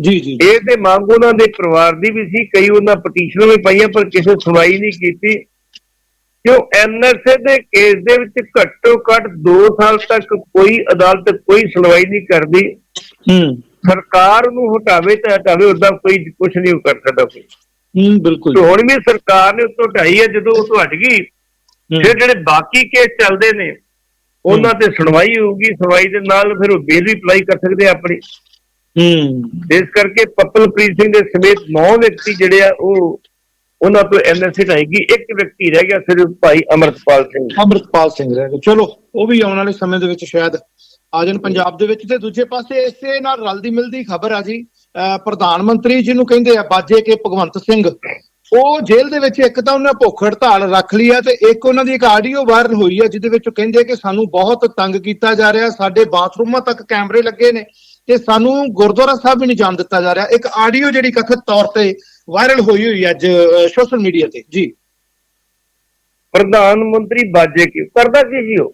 ਜੀ ਜੀ। ਇਹ ਤੇ ਮੰਗ ਉਹਨਾਂ ਦੇ ਪਰਿਵਾਰ ਦੀ ਵੀ ਸੀ ਕਈ ਉਹਨਾਂ ਪਟੀਸ਼ਨਾਂ ਵੀ ਪਾਈਆਂ ਪਰ ਕਿਸੇ ਸੁਣਵਾਈ ਨਹੀਂ ਕੀਤੀ। ਕਿਉਂ? ਐਨਐਸਏ ਦੇ ਕੇਸ ਦੇ ਵਿੱਚ ਘੱਟੋ ਘੱਟ 2 ਸਾਲ ਤੱਕ ਕੋਈ ਅਦਾਲਤ ਕੋਈ ਸੁਣਵਾਈ ਨਹੀਂ ਕਰਦੀ। ਹੂੰ। ਸਰਕਾਰ ਨੂੰ ਹਟਾਵੇ ਤਾਂ ਹਟਾਵੇ ਉਦਾਂ ਕੋਈ ਕੁਝ ਨਹੀਂ ਕਰ ਸਕਦਾ ਕੋਈ। ਹੂੰ ਬਿਲਕੁਲ। ਤੇ ਹੁਣ ਵੀ ਸਰਕਾਰ ਨੇ ਉੱਤੋਂ ਢਾਈ ਹੈ ਜਦੋਂ ਉਹ ਤੋਂ ਹਟ ਗਈ ਫਿਰ ਜਿਹੜੇ ਬਾਕੀ ਕੇਸ ਚੱਲਦੇ ਨੇ ਉਹਨਾਂ ਤੇ ਸੁਣਵਾਈ ਹੋਊਗੀ ਸੁਣਵਾਈ ਦੇ ਨਾਲ ਫਿਰ ਉਹ ਬੇਲ ਵੀ ਅਪਲਾਈ ਕਰ ਸਕਦੇ ਆ ਆਪਣੀ। ਹੂੰ। ਇਸ ਕਰਕੇ ਪਪਲਪ੍ਰੀਤ ਸਿੰਘ ਦੇ ਸਮੇਤ 9 ਵਿਅਕਤੀ ਜਿਹੜੇ ਆ ਉਹ ਉਹਨਾਂ ਤੋਂ ਐਨਐਸਏ ਢਾਏਗੀ ਇੱਕ ਵਿਅਕਤੀ ਰਹਿ ਗਿਆ ਸਿਰਫ ਭਾਈ ਅਮਰਤਪਾਲ ਸਿੰਘ। ਅਮਰਤਪਾਲ ਸਿੰਘ ਰਹਿ ਗਏ ਚਲੋ ਉਹ ਵੀ ਆਉਣ ਵਾਲੇ ਸਮੇਂ ਦੇ ਵਿੱਚ ਸ਼ਾਇਦ ਆ ਜਾਣ ਪੰਜਾਬ ਦੇ ਵਿੱਚ। ਤੇ ਦੂਜੇ ਪਾਸੇ ਇਸੇ ਨਾਲ ਰਲਦੀ ਮਿਲਦੀ ਖਬਰ ਆ ਜੀ ਪ੍ਰਧਾਨ ਮੰਤਰੀ ਜਿਹਨੂੰ ਕਹਿੰਦੇ ਆ ਬਾਜੇ ਕੇ ਭਗਵੰਤ ਸਿੰਘ ਉਹ ਜੇਲ੍ਹ ਦੇ ਵਿੱਚ ਇੱਕ ਤਾਂ ਉਹਨਾਂ ਭੁੱਖ ਹੜਤਾਲ ਰੱਖ ਲਈ ਆ ਤੇ ਇੱਕ ਉਹਨਾਂ ਦੀ ਇੱਕ ਆਡੀਓ ਵਾਇਰਲ ਹੋਈ ਆ ਜਿਹਦੇ ਵਿੱਚ ਉਹ ਕਹਿੰਦੇ ਕਿ ਸਾਨੂੰ ਬਹੁਤ ਤੰਗ ਕੀਤਾ ਜਾ ਰਿਹਾ ਸਾਡੇ ਬਾਥਰੂਮਾਂ ਤੱਕ ਕੈਮਰੇ ਲੱਗੇ ਨੇ। ਤੇ ਸਾਨੂੰ ਗੁਰਦੁਆਰਾ ਸਾਹਿਬ ਵੀ ਨਹੀਂ ਜਾਣ ਦਿੱਤਾ ਜਾ ਰਿਹਾ। ਇੱਕ ਆਡੀਓ ਜਿਹੜੀ ਕਥਿਤ ਤੌਰ ਤੇ ਵਾਇਰਲ ਹੋਈ ਹੋਈ ਅੱਜ ਸੋਸ਼ਲ ਮੀਡੀਆ ਤੇ। ਜੀ। ਪ੍ਰਧਾਨ ਮੰਤਰੀ ਬਾਜੇ ਕੀ ਕਰਦਾ ਕੀ ਸੀ ਉਹ?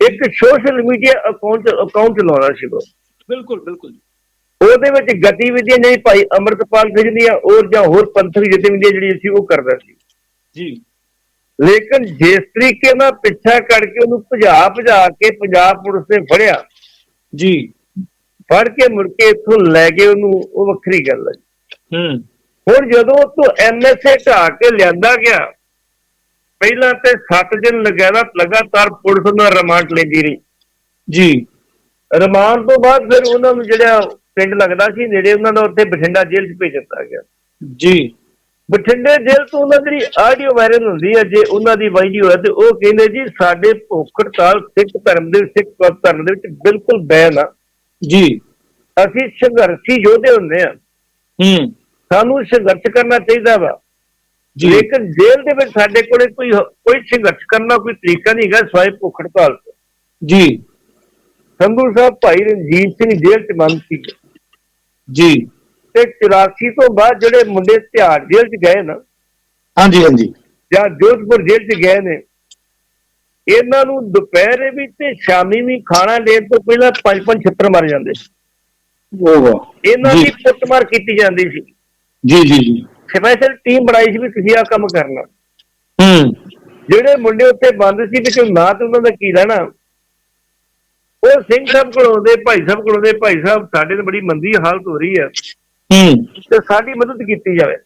ਇੱਕ ਸੋਸ਼ਲ ਮੀਡੀਆ ਅਕਾਊਂਟ ਅਕਾਊਂਟ ਚਲਾਉਣਾ ਸੀ ਉਹ। ਬਿਲਕੁਲ ਬਿਲਕੁਲ ਉਹਦੇ ਵਿੱਚ ਗਤੀਵਿਧੀਆਂ ਜਿਹੜੀ ਭਾਈ ਅਮਰਤਪਾਲ ਸਿੰਘ ਦੀਆਂ ਔਰ ਜਾਂ ਹੋਰ ਪੰਥਕ ਗਤੀਵਿਧੀਆਂ ਜਿਹੜੀਆਂ ਸੀ ਉਹ ਕਰਦਾ ਸੀ। ਜੀ। ਲੇਕਿਨ ਜਿਸ ਤਰੀਕੇ ਨਾਲ ਪਿੱਛਾ ਕਰਕੇ ਉਹਨੂੰ ਭਜਾ ਭਜਾ ਕੇ ਪੰਜਾਬ ਪੁਲਿਸ ਨੇ ਫੜਿਆ ਜੀ। ਫੜ ਕੇ ਮੁੜ ਕੇ ਇੱਥੋਂ ਲੈ ਕੇ ਉਹਨੂੰ ਉਹ ਵੱਖਰੀ ਗੱਲ ਹੈ। ਹੂੰ। ਹੁਣ ਜਦੋਂ ਉਹ ਤੋਂ ਐਨਐਸਏ ਢਾ ਕੇ ਲਿਆਂਦਾ ਗਿਆ ਪਹਿਲਾਂ ਤੇ 7 ਦਿਨ ਲਗਾਤਾਰ ਲਗਾਤਾਰ ਪੁਲਿਸ ਨਾਲ ਰਿਮਾਂਡ ਲੈਂਦੀ ਰਹੀ। ਜੀ। ਰਿਮਾਂਡ ਤੋਂ ਬਾਅਦ ਫਿਰ ਉਹਨਾਂ ਨੂੰ ਜਿਹੜਾ ਪਿੰਡ ਲੱਗਦਾ ਸੀ ਨੇੜੇ ਉਹਨਾਂ ਦਾ ਉੱਥੇ ਬਠਿੰਡਾ ਜੇਲ੍ਹ 'ਚ ਭੇਜ ਦਿੱਤਾ ਗਿਆ। ਜੀ। ਬਠਿੰਡੇ ਜੇਲ੍ਹ ਤੋਂ ਉਹਨਾਂ ਦੀ ਆਡੀਓ ਵਾਇਰਲ ਹੁੰਦੀ ਹੈ ਜੇ ਉਹਨਾਂ ਦੀ ਵੀਡੀਓ ਹੈ ਤੇ ਉਹ ਕਹਿੰਦੇ ਜੀ ਸਾਡੇ ਭੁੱਖ ਹੜਤਾਲ ਸਿੱਖ ਧਰਮ ਦੇ ਸਿੱਖ ਧਰਮ ਦੇ ਵਿੱਚ ਬਿਲਕੁਲ ਬੈਨ ਆ। ਜੀ। ਅਸੀਂ ਸੰਘਰਸ਼ੀ ਯੋਧੇ ਹੁੰਦੇ ਆ ਹੂੰ। ਸਾਨੂੰ ਸੰਘਰਸ਼ ਕਰਨਾ ਚਾਹੀਦਾ ਵਾ। ਜੀ। ਲੇਕਿਨ ਜੇਲ੍ਹ ਦੇ ਵਿੱਚ ਸਾਡੇ ਕੋਲੇ ਕੋਈ ਕੋਈ ਸੰਘਰਸ਼ ਕਰਨ ਕੋਈ ਤਰੀਕਾ ਨਹੀਂ ਹੈਗਾ ਸਵਾਏ ਭੁੱਖ ਹੜਤਾਲ ਜੀ। ਸੰਧੂ ਸਾਹਿਬ ਭਾਈ ਰਣਜੀਤ ਸਿੰਘ ਜੇਲ੍ਹ 'ਚ ਬੰਦ ਸੀ। ਜੀ। ਤੇ 84 ਤੋਂ ਬਾਅਦ ਜਿਹੜੇ ਮੁੰਡੇ ਤਿਹਾੜ ਜੇਲ੍ਹ 'ਚ ਗਏ ਨਾ ਹਾਂਜੀ ਹਾਂਜੀ। ਜਾਂ ਜੋਧਪੁਰ ਜੇਲ੍ਹ 'ਚ ਗਏ ਨੇ ਇਹਨਾਂ ਨੂੰ ਦੁਪਹਿਰੇ ਵੀ ਤੇ ਸ਼ਾਮੀ ਵੀ ਖਾਣਾ ਲੈਣ ਤੋਂ ਪਹਿਲਾਂ ਪੰਜ ਪੰਜ ਛਿੱਤਰ ਮਾਰੇ ਜਾਂਦੇ ਸੀ। ਉਹ ਵਾਹ। ਇਹਨਾਂ ਦੀ ਕੁੱਟਮਾਰ ਕੀਤੀ ਜਾਂਦੀ ਸੀ। ਜੀ ਜੀ ਜੀ। ਸਪੈਸ਼ਲ ਟੀਮ ਬਣਾਈ ਸੀ ਵੀ ਤੁਸੀਂ ਆਹ ਕੰਮ ਕਰਨਾ। ਹੂੰ। ਜਿਹੜੇ ਮੁੰਡੇ ਉੱਥੇ ਬੰਦ ਸੀ ਵਿੱਚੋਂ ਨਾ ਤੇ ਉਹਨਾਂ ਦਾ ਕੀ ਲੈਣਾ? ਉਹ ਸਿੰਘ ਸਾਹਿਬ ਕੋਲ ਆਉਂਦੇ ਭਾਈ ਸਾਹਿਬ ਕੋਲ ਆਉਂਦੇ ਭਾਈ ਸਾਹਿਬ ਸਾਡੇ ਤੇ ਬੜੀ ਮੰਦੀ ਹਾਲਤ ਹੋ ਰਹੀ ਹੈ ਹੂੰ। ਤੇ ਸਾਡੀ ਮਦਦ ਕੀਤੀ ਜਾਵੇ।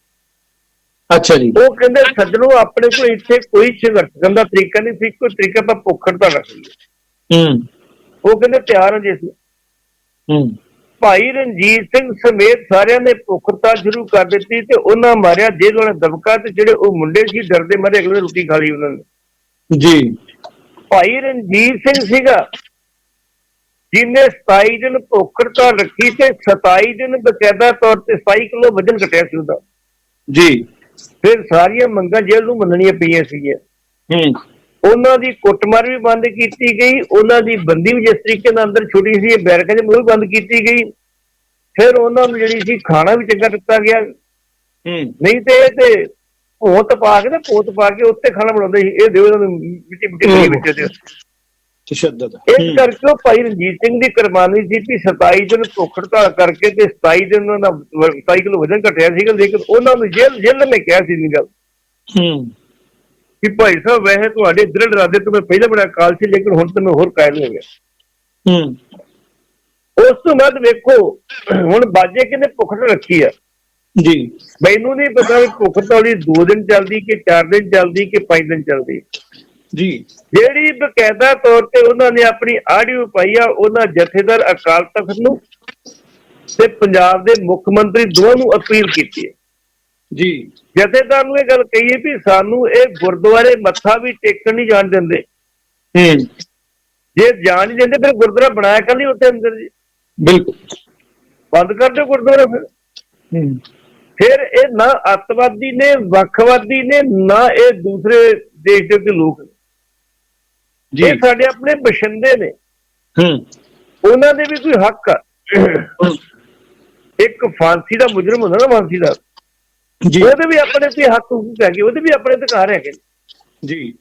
ਅੱਛਾ ਜੀ। ਉਹ ਕਹਿੰਦੇ ਸੱਜਣੋ ਆਪਣੇ ਕੋਲ ਇੱਥੇ ਕੋਈ ਸੰਘਰਸ਼ ਕਰਨ ਦਾ ਤਰੀਕਾ ਨਹੀਂ ਸੀ ਕੋਈ ਤਰੀਕਾ ਆਪਾਂ ਭੁੱਖ ਹੜਤਾਲ ਰੱਖ ਲਈਏ। ਹੂੰ। ਉਹ ਕਹਿੰਦੇ ਤਿਆਰ ਹਾਂ ਜੀ ਅਸੀਂ। ਹੂੰ। ਭਾਈ ਰਣਜੀਤ ਸਿੰਘ ਸਮੇਤ ਸਾਰਿਆਂ ਨੇ ਭੁੱਖ ਹੜਤਾਲ ਸ਼ੁਰੂ ਕਰ ਦਿੱਤੀ ਤੇ ਉਹਨਾਂ ਮਾਰਿਆ ਜੇਲ੍ਹ ਵਾਲਾ ਦਬਕਾ ਤੇ ਜਿਹੜੇ ਉਹ ਮੁੰਡੇ ਸੀ ਡਰਦੇ ਮਾਰੇ ਅਗਲੇ ਰੋਟੀ ਖਾ ਲਈ ਉਹਨਾਂ ਨੇ। ਜੀ। ਭਾਈ ਰਣਜੀਤ ਸਿੰਘ ਸੀਗਾ। ਜਿਹਨੇ 27 ਦਿਨ ਭੁੱਖ ਹੜਤਾਲ ਰੱਖੀ ਤੇ 27 ਦਿਨ ਬਕਾਇਦਾ ਤੌਰ ਤੇ 27 ਕਿਲੋ ਵਜਨ ਘਟਿਆ ਸੀ ਉਹਦਾ। ਜੀ। ਫਿਰ ਸਾਰੀਆਂ ਮੰਗਾਂ ਜੇਲ੍ਹ ਨੂੰ ਮੰਨਣੀਆਂ ਪਈਆਂ ਸੀਗੀਆਂ। ਹੂੰ। ਉਹਨਾਂ ਦੀ ਕੁੱਟਮਾਰ ਵੀ ਬੰਦ ਕੀਤੀ ਗਈ ਉਹਨਾਂ ਦੀ ਬੰਦੀ ਵੀ ਜਿਸ ਤਰੀਕੇ ਨਾਲ ਅੰਦਰ ਛੁੱਟੀ ਸੀ ਬੈਰਕਾਂ 'ਚ ਉਹ ਵੀ ਬੰਦ ਕੀਤੀ ਗਈ। ਫਿਰ ਉਹਨਾਂ ਨੂੰ ਜਿਹੜੀ ਸੀ ਖਾਣਾ ਵੀ ਚੰਗਾ ਦਿੱਤਾ ਗਿਆ। ਹੂੰ। ਨਹੀਂ ਤੇ ਇਹ ਤੇ ਭੋਤ ਪਾ ਕੇ ਤੇ ਭੋਤ ਪਾ ਕੇ ਉੱਤੇ ਖਾਣਾ ਬਣਾਉਂਦੇ ਸੀ। ਇਹ ਦਿਓ ਇਹਨਾਂ ਨੂੰ ਮਿੱਟੀ ਮਿੱਟੀ ਵਿੱਚ ਦਿਓ ਤਸ਼ੱਦਦ। ਇਸ ਕਰਕੇ ਉਹ ਭਾਈ ਰਣਜੀਤ ਸਿੰਘ ਦੀ ਕੁਰਬਾਨੀ ਸੀ ਕਿ 27 ਦਿਨ ਭੁੱਖ ਹੜਤਾਲ ਕਰਕੇ ਤੇ 27 ਦਿਨ ਉਹਨਾਂ ਦਾ 27 ਕਿਲੋ ਵਜ਼ਨ ਘਟਿਆ ਸੀਗਾ ਲੇਕਿਨ ਉਹਨਾਂ ਨੂੰ ਜੇਲ੍ਹ ਜੇਲ੍ਹ ਨੇ ਕਿਹਾ ਸੀ ਨਹੀਂ ਗੱਲ। ਹੂੰ। ਕਿ ਭਾਈ ਸਾਹਿਬ ਵੈਸੇ ਤੁਹਾਡੇ ਦ੍ਰਿੜ ਇਰਾਦੇ ਤੋਂ ਮੈਂ ਪਹਿਲਾਂ ਬੜਾ ਕਾਲ ਸੀ ਲੇਕਿਨ ਹੁਣ ਤਾਂ ਮੈਂ ਹੋਰ ਕਾਇਲ ਹੋ ਗਿਆ। ਹੂੰ। ਉਸ ਤੋਂ ਬਾਅਦ ਵੇਖੋ ਹੁਣ ਬਾਜੇ ਕਿਨੇ ਭੁੱਖ ਰੱਖੀ ਆ? ਜੀ। ਮੈਨੂੰ ਨਹੀਂ ਪਤਾ ਭੁੱਖ ਹੜਤਾਲ 2 ਦਿਨ ਚੱਲਦੀ ਕਿ 4 ਦਿਨ ਚੱਲਦੀ ਕਿ 5 ਦਿਨ ਚੱਲਦੀ। ਜੀ। ਜਿਹੜੀ ਬਕਾਇਦਾ ਤੌਰ ਤੇ ਉਹਨਾਂ ਨੇ ਆਪਣੀ ਆਡੀਓ ਪਾਈ ਆ ਉਹਨਾਂ ਜਥੇਦਾਰ ਅਕਾਲ ਤਖਤ ਨੂੰ ਤੇ ਪੰਜਾਬ ਦੇ ਮੁੱਖ ਮੰਤਰੀ ਦੋਵਾਂ ਨੂੰ ਅਪੀਲ ਕੀਤੀ ਹੈ। ਜੀ। ਜਥੇਦਾਰ ਨੂੰ ਇਹ ਗੱਲ ਕਹੀ ਹੈ ਵੀ ਸਾਨੂੰ ਇਹ ਗੁਰਦੁਆਰੇ ਮੱਥਾ ਵੀ ਟੇਕਣ ਨਹੀਂ ਜਾਣ ਦਿੰਦੇ। ਹੂੰ। ਜੇ ਜਾਣ ਨਹੀਂ ਦਿੰਦੇ ਫਿਰ ਗੁਰਦੁਆਰਾ ਬਣਾਇਆ ਕਰ ਲਈ ਉੱਥੇ ਅੰਦਰ ਜੀ। ਬਿਲਕੁਲ। ਬੰਦ ਕਰ ਦਿਓ ਗੁਰਦੁਆਰਾ ਫਿਰ। ਹੂੰ। ਫਿਰ ਇਹ ਨਾ ਅੱਤਵਾਦੀ ਨੇ ਵੱਖਵਾਦੀ ਨੇ ਨਾ ਇਹ ਦੂਸਰੇ ਦੇਸ਼ ਦੇ ਲੋਕ ਨੇ। ਜੀ। ਇਹ ਸਾਡੇ ਆਪਣੇ ਬਸ਼ਿੰਦੇ ਨੇ। ਹੂੰ। ਉਹਨਾਂ ਦੇ ਵੀ ਕੋਈ ਹੱਕ ਆ। ਇੱਕ ਫਾਂਸੀ ਦਾ ਮੁਜਰਮ ਹੁੰਦਾ ਨਾ ਫਾਂਸੀ ਦਾ। ਜੀ। ਉਹਦੇ ਵੀ ਆਪਣੇ ਤੇ ਹੱਕ ਹਕੂਕ ਹੈਗੇ ਉਹਦੇ ਵੀ ਆਪਣੇ ਅਧਿਕਾਰ ਹੈਗੇ ਜੀ।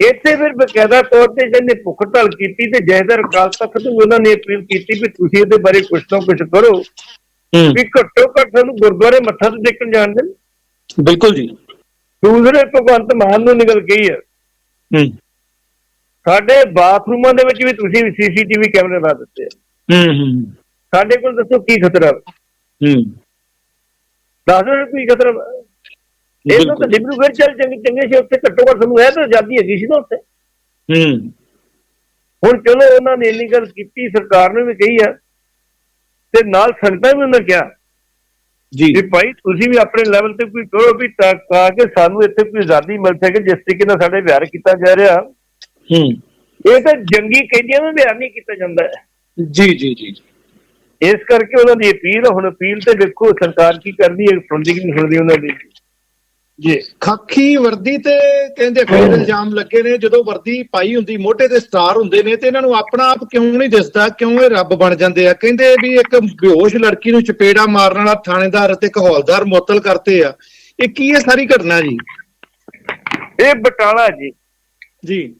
ਇੱਥੇ ਫਿਰ ਬਕਾਇਦਾ ਤੌਰ ਤੇ ਜਿਹਨੇ ਭੁੱਖ ਢਲ ਕੀਤੀ ਤੇ ਜੈਦਰ ਅਕਾਲ ਤਖਤ ਨੂੰ ਉਹਨਾਂ ਨੇ ਅਪੀਲ ਕੀਤੀ ਵੀ ਤੁਸੀਂ ਇਹਦੇ ਬਾਰੇ ਕੁਝ ਨਾ ਕੁਝ ਕਰੋ। ਹੂੰ। ਵੀ ਘੱਟੋ ਘੱਟ ਸਾਨੂੰ ਗੁਰਦੁਆਰੇ ਮੱਥਾ ਤੇ ਟੇਕਣ ਜਾਣ ਦੇਣ। ਬਿਲਕੁਲ ਜੀ। ਦੂਸਰੇ ਭਗਵੰਤ ਮਾਨ ਨੂੰ ਨਿਕਲ ਗਈ ਹੈ ਹੂੰ। ਸਾਡੇ ਬਾਥਰੂਮਾਂ ਦੇ ਵਿੱਚ ਵੀ ਤੁਸੀਂ ਸੀਸੀਟੀਵੀ ਕੈਮਰੇ ਲਾ ਦਿੱਤੇ ਹੂੰ ਹੂੰ ਸਾਡੇ ਕੋਲ ਦੱਸੋ ਕੀ ਖਤਰਾ? ਹੂੰ। ਦੱਸ ਕੀ ਖਤਰਾ ਵਾ? ਇਹਨੂੰ ਤਾਂ ਡਿਬਰੂਗੜ੍ਹ ਚੱਲ ਚੰਗੇ ਚੰਗੇ ਸੀ ਉੱਥੇ ਘੱਟੋ ਘੱਟ ਸਾਨੂੰ ਇਹ ਤਾਂ ਆਜ਼ਾਦੀ ਹੈਗੀ ਸੀ ਨਾ ਉੱਥੇ। ਹੂੰ। ਹੁਣ ਚਲੋ ਉਹਨਾਂ ਨੇ ਇੰਨੀ ਗੱਲ ਕੀਤੀ ਸਰਕਾਰ ਨੇ ਵੀ ਕਹੀ ਆ। ਤੇ ਨਾਲ ਸੰਗਤਾਂ ਵੀ ਉਹਨਾਂ ਕਿਹਾ ਜੀ। ਵੀ ਭਾਈ ਤੁਸੀਂ ਵੀ ਆਪਣੇ ਲੈਵਲ ਤੇ ਕੋਈ ਕਰੋ ਵੀ ਤਾਂ ਕਿ ਸਾਨੂੰ ਇੱਥੇ ਕੋਈ ਆਜ਼ਾਦੀ ਮਿਲ ਸਕੇ ਜਿਸ ਤਰੀਕੇ ਨਾਲ ਸਾਡੇ ਵਿਹਾਰ ਕੀਤਾ ਜਾ ਰਿਹਾ। ਹੂੰ। ਇਹ ਤਾਂ ਜੰਗੀ ਕੈਦੀਆਂ ਨੂੰ ਵਿਹਾਰ ਨਹੀਂ ਕੀਤਾ ਜਾਂਦਾ। ਜੀ ਜੀ ਜੀ ਇਸ ਕਰਕੇ ਉਹਨਾਂ ਦੀ ਅਪੀਲ ਹੁਣ ਅਪੀਲ ਤੇ ਦੇਖੋ ਸਰਕਾਰ ਕੀ ਕਰਦੀ ਹੈ ਸੁਣਦੀ ਕਿ ਨਹੀਂ ਸੁਣਦੀ ਉਹਨਾਂ ਦੀ। ਜੀ। ਖਾਕੀ ਵਰਦੀ ਤੇ ਕਹਿੰਦੇ ਕੋਈ ਇਲਜ਼ਾਮ ਲੱਗੇ ਨੇ ਜਦੋਂ ਵਰਦੀ ਪਾਈ ਹੁੰਦੀ ਮੋਢੇ ਤੇ ਸਟਾਰ ਹੁੰਦੇ ਨੇ ਤੇ ਇਹਨਾਂ ਨੂੰ ਆਪਣਾ ਆਪ ਕਿਉਂ ਨਹੀਂ ਦਿਸਦਾ ਕਿਉਂ ਇਹ ਰੱਬ ਬਣ ਜਾਂਦੇ ਆ? ਕਹਿੰਦੇ ਵੀ ਇੱਕ ਬੇਹੋਸ਼ ਲੜਕੀ ਨੂੰ ਚਪੇੜਾ ਮਾਰਨ ਵਾਲਾ ਥਾਣੇਦਾਰ ਅਤੇ ਇੱਕ ਹੌਲਦਾਰ ਮੁਅੱਤਲ ਕਰਤੇ ਆ। ਇਹ ਕੀ ਹੈ ਸਾਰੀ ਘਟਨਾ ਜੀ? ਇਹ ਬਟਾਲਾ ਜੀ। ਜੀ।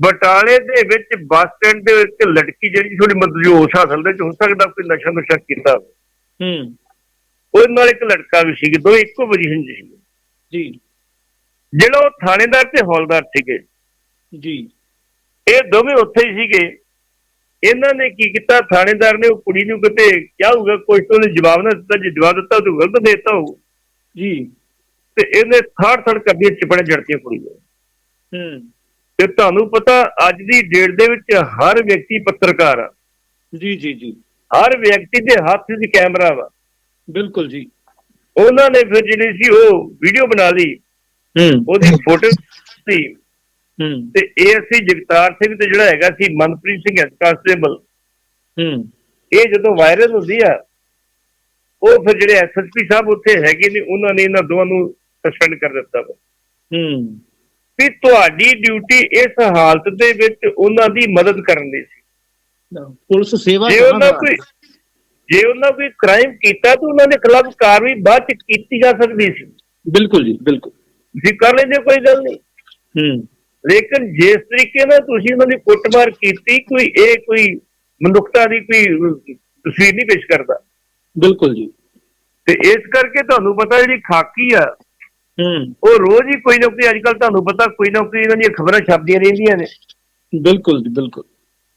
ਬਟਾਲੇ ਦੇ ਵਿੱਚ ਬੱਸ ਸਟੈਂਡ ਦੇ ਵਿੱਚ ਲੜਕੀ ਜਿਹੜੀ ਥੋੜੀ ਮਦਜੋਸ਼ ਹਾਸਲ ਦੇ ਚ ਹੋ ਸਕਦਾ ਕੋਈ ਨਸ਼ਾ ਨੁਸ਼ਾ ਕੀਤਾ। ਹੂੰ। ਉਹਦੇ ਨਾਲ ਇੱਕ ਲੜਕਾ ਵੀ ਸੀ ਦੋਵੇਂ ਇੱਕੋ ਪੋਜੀਸ਼ਨ 'ਚ ਸੀ ਜੀ। ਜਿਹੜਾ ਉਹ ਥਾਣੇਦਾਰ ਤੇ ਹੌਲਦਾਰ ਸੀਗੇ। ਜੀ। ਇਹ ਦੋਵੇਂ ਉੱਥੇ ਹੀ ਸੀਗੇ। ਇਹਨਾਂ ਨੇ ਕੀ ਕੀਤਾ? ਥਾਣੇਦਾਰ ਨੇ ਉਹ ਕੁੜੀ ਨੂੰ ਕਿਤੇ ਕਿਹਾ ਹੋਊਗਾ ਕੁਝ ਤੋਂ ਉਹਨੇ ਜਵਾਬ ਨਾ ਦਿੱਤਾ ਜੇ ਜਵਾਬ ਦਿੱਤਾ ਤਾਂ ਗਲਤ ਦੇਤਾ ਹੋਊ ਜੀ। ਤੇ ਇਹਨੇ ਥਾੜ ਥੜ ਕਰਦੀਆਂ ਚਿਪੜੇ ਜੜਤੀਆਂ ਕੁੜੀ ਨੂੰ। ਹੂੰ। ਤੇ ਤੁਹਾਨੂੰ ਪਤਾ ਅੱਜ ਦੀ ਡੇਟ ਦੇ ਵਿੱਚ ਹਰ ਵਿਅਕਤੀ ਪੱਤਰਕਾਰ ਆ। ਜੀ ਜੀ ਜੀ। ਹਰ ਵਿਅਕਤੀ ਦੇ ਹੱਥ 'ਚ ਕੈਮਰਾ ਵਾ। ਬਿਲਕੁਲ ਜੀ। ਉਹਨਾਂ ਨੇ ਫਿਰ ਜਿਹੜੀ ਸੀ ਉਹ ਵੀਡੀਓ ਬਣਾ ਲਈ। ਹੂੰ। ਉਹਦੀ ਫੋਟੋ ਸੀ। ਹੂੰ। ਤੇ ਏਐਸਸੀ ਜਗਤਾਰ ਸਿੰਘ ਤੇ ਜਿਹੜਾ ਹੈਗਾ ਸੀ ਮਨਪ੍ਰੀਤ ਸਿੰਘ ਕਾਂਸਟੇਬਲ ਹੂੰ। ਇਹ ਜਦੋਂ ਵਾਇਰਲ ਹੁੰਦੀ ਆ ਉਹ ਫਿਰ ਜਿਹੜੇ ਐਸਐਸਪੀ ਸਾਹਿਬ ਉੱਥੇ ਹੈਗੇ ਨੇ ਉਹਨਾਂ ਨੇ ਇਹਨਾਂ ਦੋਵਾਂ ਨੂੰ ਸਸਪੈਂਡ ਕਰ ਦਿੱਤਾ ਵਾ। ਹੂੰ। ਵੀ ਤੁਹਾਡੀ ਡਿਊਟੀ ਇਸ ਹਾਲਤ ਦੇ ਵਿੱਚ ਉਹਨਾਂ ਦੀ ਮਦਦ ਕਰਨ ਦੀ ਸੀ। ਪੁਲਿਸ ਸੇਵਾ ਜੇ ਉਹਨਾਂ ਕੋਈ ਜੇ ਉਹਨਾਂ ਕੋਈ ਕ੍ਰਾਈਮ ਕੀਤਾ ਤਾਂ ਉਹਨਾਂ ਦੇ ਖਿਲਾਫ ਕਾਰਵਾਈ ਬਾਅਦ ਚ ਕੀਤੀ ਜਾ ਸਕਦੀ ਸੀ। ਬਿਲਕੁਲ ਜੀ ਬਿਲਕੁਲ। ਤੁਸੀਂ ਕਰ ਲੈਂਦੇ ਕੋਈ ਗੱਲ ਨਹੀਂ। ਹੂੰ। ਲੇਕਿਨ ਜਿਸ ਤਰੀਕੇ ਨਾਲ ਤੁਸੀਂ ਉਹਨਾਂ ਦੀ ਕੁੱਟਮਾਰ ਕੀਤੀ ਕੋਈ ਇਹ ਕੋਈ ਮਨੁੱਖਤਾ ਦੀ ਕੋਈ ਤਸਵੀਰ ਨਹੀਂ ਪੇਸ਼ ਕਰਦਾ। ਬਿਲਕੁਲ ਜੀ। ਤੇ ਇਸ ਕਰਕੇ ਤੁਹਾਨੂੰ ਪਤਾ ਜਿਹੜੀ ਖਾਕੀ ਆ ਉਹ ਰੋਜ਼ ਹੀ ਕੋਈ ਨਾ ਕੋਈ ਅੱਜ ਕੱਲ ਤੁਹਾਨੂੰ ਪਤਾ ਕੋਈ ਨਾ ਕੋਈ ਇਹਨਾਂ ਦੀਆਂ ਖਬਰਾਂ ਛਪਦੀਆਂ ਰਹਿੰਦੀਆਂ ਨੇ। ਬਿਲਕੁਲ ਜੀ ਬਿਲਕੁਲ।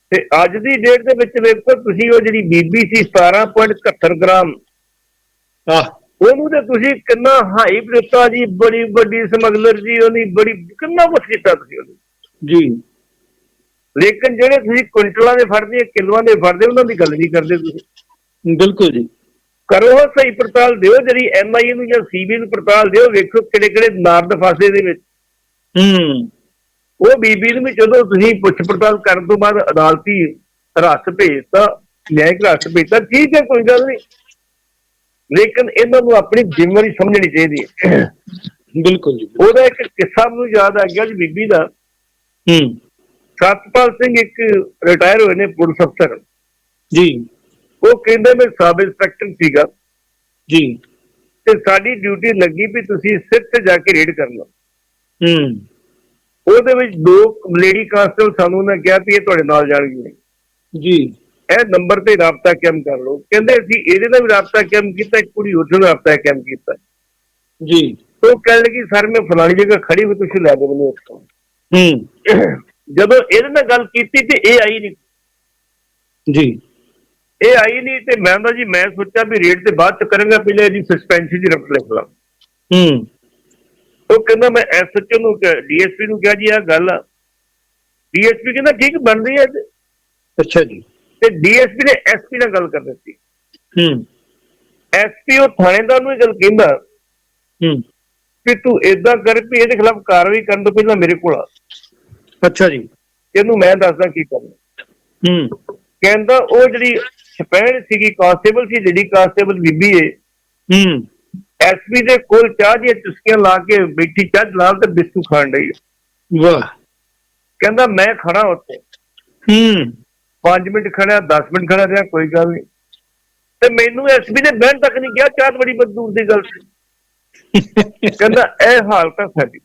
ਤੇ ਅੱਜ ਦੀ ਡੇਟ ਦੇ ਵਿੱਚ ਵੇਖੋ ਤੁਸੀਂ ਉਹ ਜਿਹੜੀ ਬੀਬੀ ਸੀ 17.71 ਗ੍ਰਾਮ। ਆਹ। ਉਹਨੂੰ ਤੇ ਤੁਸੀਂ ਕਿੰਨਾ ਹਾਈਪ ਦਿੱਤਾ ਜੀ ਬੜੀ ਵੱਡੀ ਸਮਗਲਰ ਜੀ ਉਹਨੇ ਬੜੀ ਕਿੰਨਾ ਕੁਛ ਕੀਤਾ ਤੁਸੀਂ ਉਹਨੂੰ। ਜੀ। ਲੇਕਿਨ ਜਿਹੜੇ ਤੁਸੀਂ ਕੁਇੰਟਲਾਂ ਦੇ ਫੜਦੇ ਕਿਲੋਆਂ ਦੇ ਫੜਦੇ ਉਹਨਾਂ ਦੀ ਗੱਲ ਨਹੀਂ ਕਰਦੇ ਤੁਸੀਂ। ਬਿਲਕੁਲ ਜੀ। ਕਰੋ ਸਹੀ ਪੜਤਾਲ ਦਿਓ ਜਿਹੜੀ ਐਮਆਈਏ ਨੂੰ ਜਾਂ ਸੀਬੀ ਨੂੰ ਪੜਤਾਲ ਦਿਓ ਵੇਖੋ ਕਿਹੜੇ ਕਿਹੜੇ ਨਾਰਦ ਫਾਸੇ ਦੇ ਵਿੱਚ। ਹੂੰ। ਉਹ ਬੀਬੀ ਨੂੰ ਵੀ ਜਦੋਂ ਤੁਸੀਂ ਪੁੱਛ ਪੜਤਾਲ ਕਰਨ ਤੋਂ ਬਾਅਦ ਅਦਾਲਤੀ ਰਸ ਭੇਜਤਾ ਨਿਆਇਕ ਰਸ ਭੇਜਤਾ ਠੀਕ ਹੈ ਕੋਈ ਗੱਲ ਨਹੀਂ। ਲੇਕਿਨ ਇਹਨਾਂ ਨੂੰ ਆਪਣੀ ਜ਼ਿੰਮੇਵਾਰੀ ਸਮਝਣੀ ਚਾਹੀਦੀ ਹੈ। ਬਿਲਕੁਲ ਜੀ ਉਹਦਾ ਇੱਕ ਕਿੱਸਾ ਮੈਨੂੰ ਯਾਦ ਆ ਗਿਆ ਜੀ ਬੀਬੀ ਦਾ। ਹੂੰ। ਸਤਪਾਲ ਸਿੰਘ ਇੱਕ ਰਿਟਾਇਰ ਹੋਏ ਨੇ ਪੁਲਿਸ ਅਫਸਰ। ਜੀ। ਉਹ ਕਹਿੰਦੇ ਮੈਂ ਸਬ ਇੰਸਪੈਕਟਰ ਸੀਗਾ। ਜੀ। ਤੇ ਸਾਡੀ ਡਿਊਟੀ ਲੱਗੀ ਵੀ ਤੁਸੀਂ ਸਿਰ ਤੇ ਜਾ ਕੇ ਰੇਡ ਕਰਨਾ ਹੂੰ। ਉਹਦੇ ਵਿੱਚ ਦੋ ਲੇਡੀ ਕਾਂਸਟੇਬਲ ਸਾਨੂੰ ਨੇ ਕਿਹਾ ਵੀ ਇਹ ਤੁਹਾਡੇ ਨਾਲ ਜਾਣਗੇ। ਜੀ। ਇਹ ਨੰਬਰ ਤੇ ਰਾਬਤਾ ਕਾਇਮ ਕਰ ਲਓ। ਕਹਿੰਦੇ ਅਸੀਂ ਇਹਦੇ ਨਾਲ ਵੀ ਰਾਬਤਾ ਕਾਇਮ ਕੀਤਾ ਇੱਕ ਕੁੜੀ ਉਹਦੇ ਨਾਲ ਰਾਬਤਾ ਕਾਇਮ ਕੀਤਾ। ਜੀ। ਉਹ ਕਹਿਣ ਲੱਗੀ ਸਰ ਮੈਂ ਫਲਾਣੀ ਜਗ੍ਹਾ ਖੜੀ ਹੋਈ ਤੁਸੀਂ ਲੈ ਦਿਓ ਮੈਨੂੰ ਉੱਥੋਂ ਹੂੰ। ਜਦੋਂ ਇਹਦੇ ਨਾਲ ਗੱਲ ਕੀਤੀ ਤੇ ਇਹ ਆਈ ਨਹੀਂ। ਜੀ। ਇਹ ਆਈ ਨਹੀਂ ਤੇ ਮੈਂ ਤਾਂ ਜੀ ਮੈਂ ਸੋਚਿਆ ਵੀ ਰੇਟ ਤੇ ਬਾਅਦ ਚ ਕਰਾਂਗਾ ਪਹਿਲੇ ਇਹਦੀ ਸਸਪੈਂਸ਼ਨ ਦੀ ਰਫਟ ਲਿਖ ਲਾਂ ਹੂੰ। ਉਹ ਕਹਿੰਦਾ ਮੈਂ ਐਸਐਚਓ ਨੂੰ ਡੀਐਸਪੀ ਨੂੰ ਕਿਹਾ ਜੀ ਆ ਗੱਲ ਆ। ਡੀਐਸਪੀ ਕਹਿੰਦਾ ਠੀਕ ਬਣ ਰਹੀ ਹੈ ਅੱਛਾ ਜੀ। ਤੇ ਡੀਐਸਪੀ ਨੇ ਐਸਪੀ ਨਾਲ ਗੱਲ ਕਰ ਦਿੱਤੀ। ਹੂੰ। ਐਸਪੀ ਉਹ ਥਾਣੇਦਾਰ ਨੂੰ ਇਹ ਗੱਲ ਕਹਿੰਦਾ ਹੂੰ। ਕਿ ਤੂੰ ਇਦਾਂ ਕਰ ਵੀ ਇਹਦੇ ਖਿਲਾਫ ਕਾਰਵਾਈ ਕਰਨ ਤੋਂ ਪਹਿਲਾਂ ਮੇਰੇ ਕੋਲ ਆ। ਅੱਛਾ ਜੀ। ਇਹਨੂੰ ਮੈਂ ਦੱਸਦਾ ਕੀ ਕਰਨਾ। ਹੂੰ। ਕਹਿੰਦਾ ਉਹ ਜਿਹੜੀ ਸਪੈਨ ਸੀਗੀ ਕਾਂਸਟੇਬਲ ਸੀ ਜਿਹੜੀ ਕਾਂਸਟੇਬਲ ਬੀਬੀ ਏ। ਹੂੰ। ਐਸਪੀ ਦੇ ਕੋਲ ਚਾਹ ਦੀਆਂ ਚੁਸਕੀਆਂ ਲਾ ਕੇ ਬੈਠੀ ਚਾਹ ਲਾਲ ਤੇ ਬਿਸਕੁਟ ਖਾਣ ਡਈ ਵਾਹ। ਕਹਿੰਦਾ ਮੈਂ ਖੜਾ ਉੱਥੇ। ਹੂੰ। 5 ਮਿੰਟ ਖੜਿਆ 10 ਮਿੰਟ ਖੜਾ ਰਿਹਾ ਕੋਈ ਗੱਲ ਨਹੀਂ। ਤੇ ਮੈਨੂੰ ਐਸਪੀ ਨੇ ਬਹਿਣ ਤੱਕ ਨਹੀਂ ਕਿਹਾ ਚਾਹ ਬੜੀ ਮਜ਼ਦੂਰ ਦੀ ਗੱਲ ਸੀ। ਕਹਿੰਦਾ ਇਹ ਹਾਲਤ ਹੈ ਸਾਡੀ।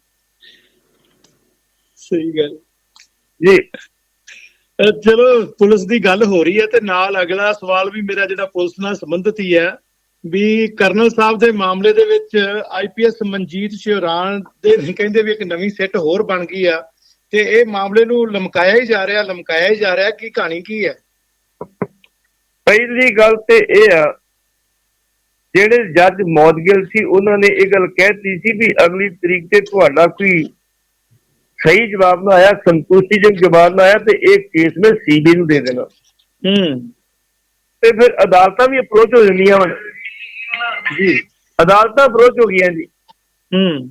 ਸਹੀ ਗੱਲ। ਜੀ। ਚਲੋ, ਪੁਲਿਸ ਦੀ ਗੱਲ ਹੋ ਰਹੀ ਹੈ ਤੇ ਨਾਲ ਅਗਲਾ ਸਵਾਲ ਵੀ ਮੇਰਾ ਜਿਹੜਾ ਪੁਲਿਸ ਨਾਲ ਸੰਬੰਧਿਤ ਹੀ ਹੈ ਵੀ ਕਰਨਲ ਸਾਹਿਬ ਦੇ ਮਾਮਲੇ ਦੇ ਵਿੱਚ ਆਈਪੀਐਸ ਮਨਜੀਤ ਸ਼ਿਵਰਾਨ ਦੇ ਕਹਿੰਦੇ ਵੀ ਇੱਕ ਨਵੀਂ ਸਿੱਟ ਹੋਰ ਬਣ ਗਈ ਆ ਤੇ ਇਹ ਮਾਮਲੇ ਨੂੰ ਲਮਕਾਇਆ ਹੀ ਜਾ ਰਿਹਾ, ਲਮਕਾਇਆ ਹੀ ਜਾ ਰਿਹਾ, ਕੀ ਕਹਾਣੀ ਕੀ ਹੈ? ਪਹਿਲੀ ਗੱਲ ਤੇ ਇਹ ਆ, ਜਿਹੜੇ ਜੱਜ ਮੌਦਗਿਲ ਸੀ, ਉਹਨਾਂ ਨੇ ਇਹ ਗੱਲ ਕਹਿਤੀ ਸੀ ਵੀ ਅਗਲੀ ਤਰੀਕ ਤੇ ਤੁਹਾਡਾ ਕੋਈ ਸਹੀ ਜਵਾਬ ਨਾ ਆਇਆ ਸੰਤੁਸ਼ਟੀਜਨਕ ਜਵਾਬ ਨਾ ਆਇਆ ਤੇ ਇਹ ਕੇਸ ਮੈਂ ਸੀਬੀ ਨੂੰ ਦੇ ਦੇਣਾ। ਹੂੰ। ਤੇ ਫਿਰ ਅਦਾਲਤਾਂ ਵੀ ਅਪਰੋਚ ਹੋ ਜਾਂਦੀਆਂ ਹਨ ਜੀ ਅਦਾਲਤਾਂ ਅਪਰੋਚ ਹੋ ਗਈਆਂ ਜੀ। ਹੂੰ।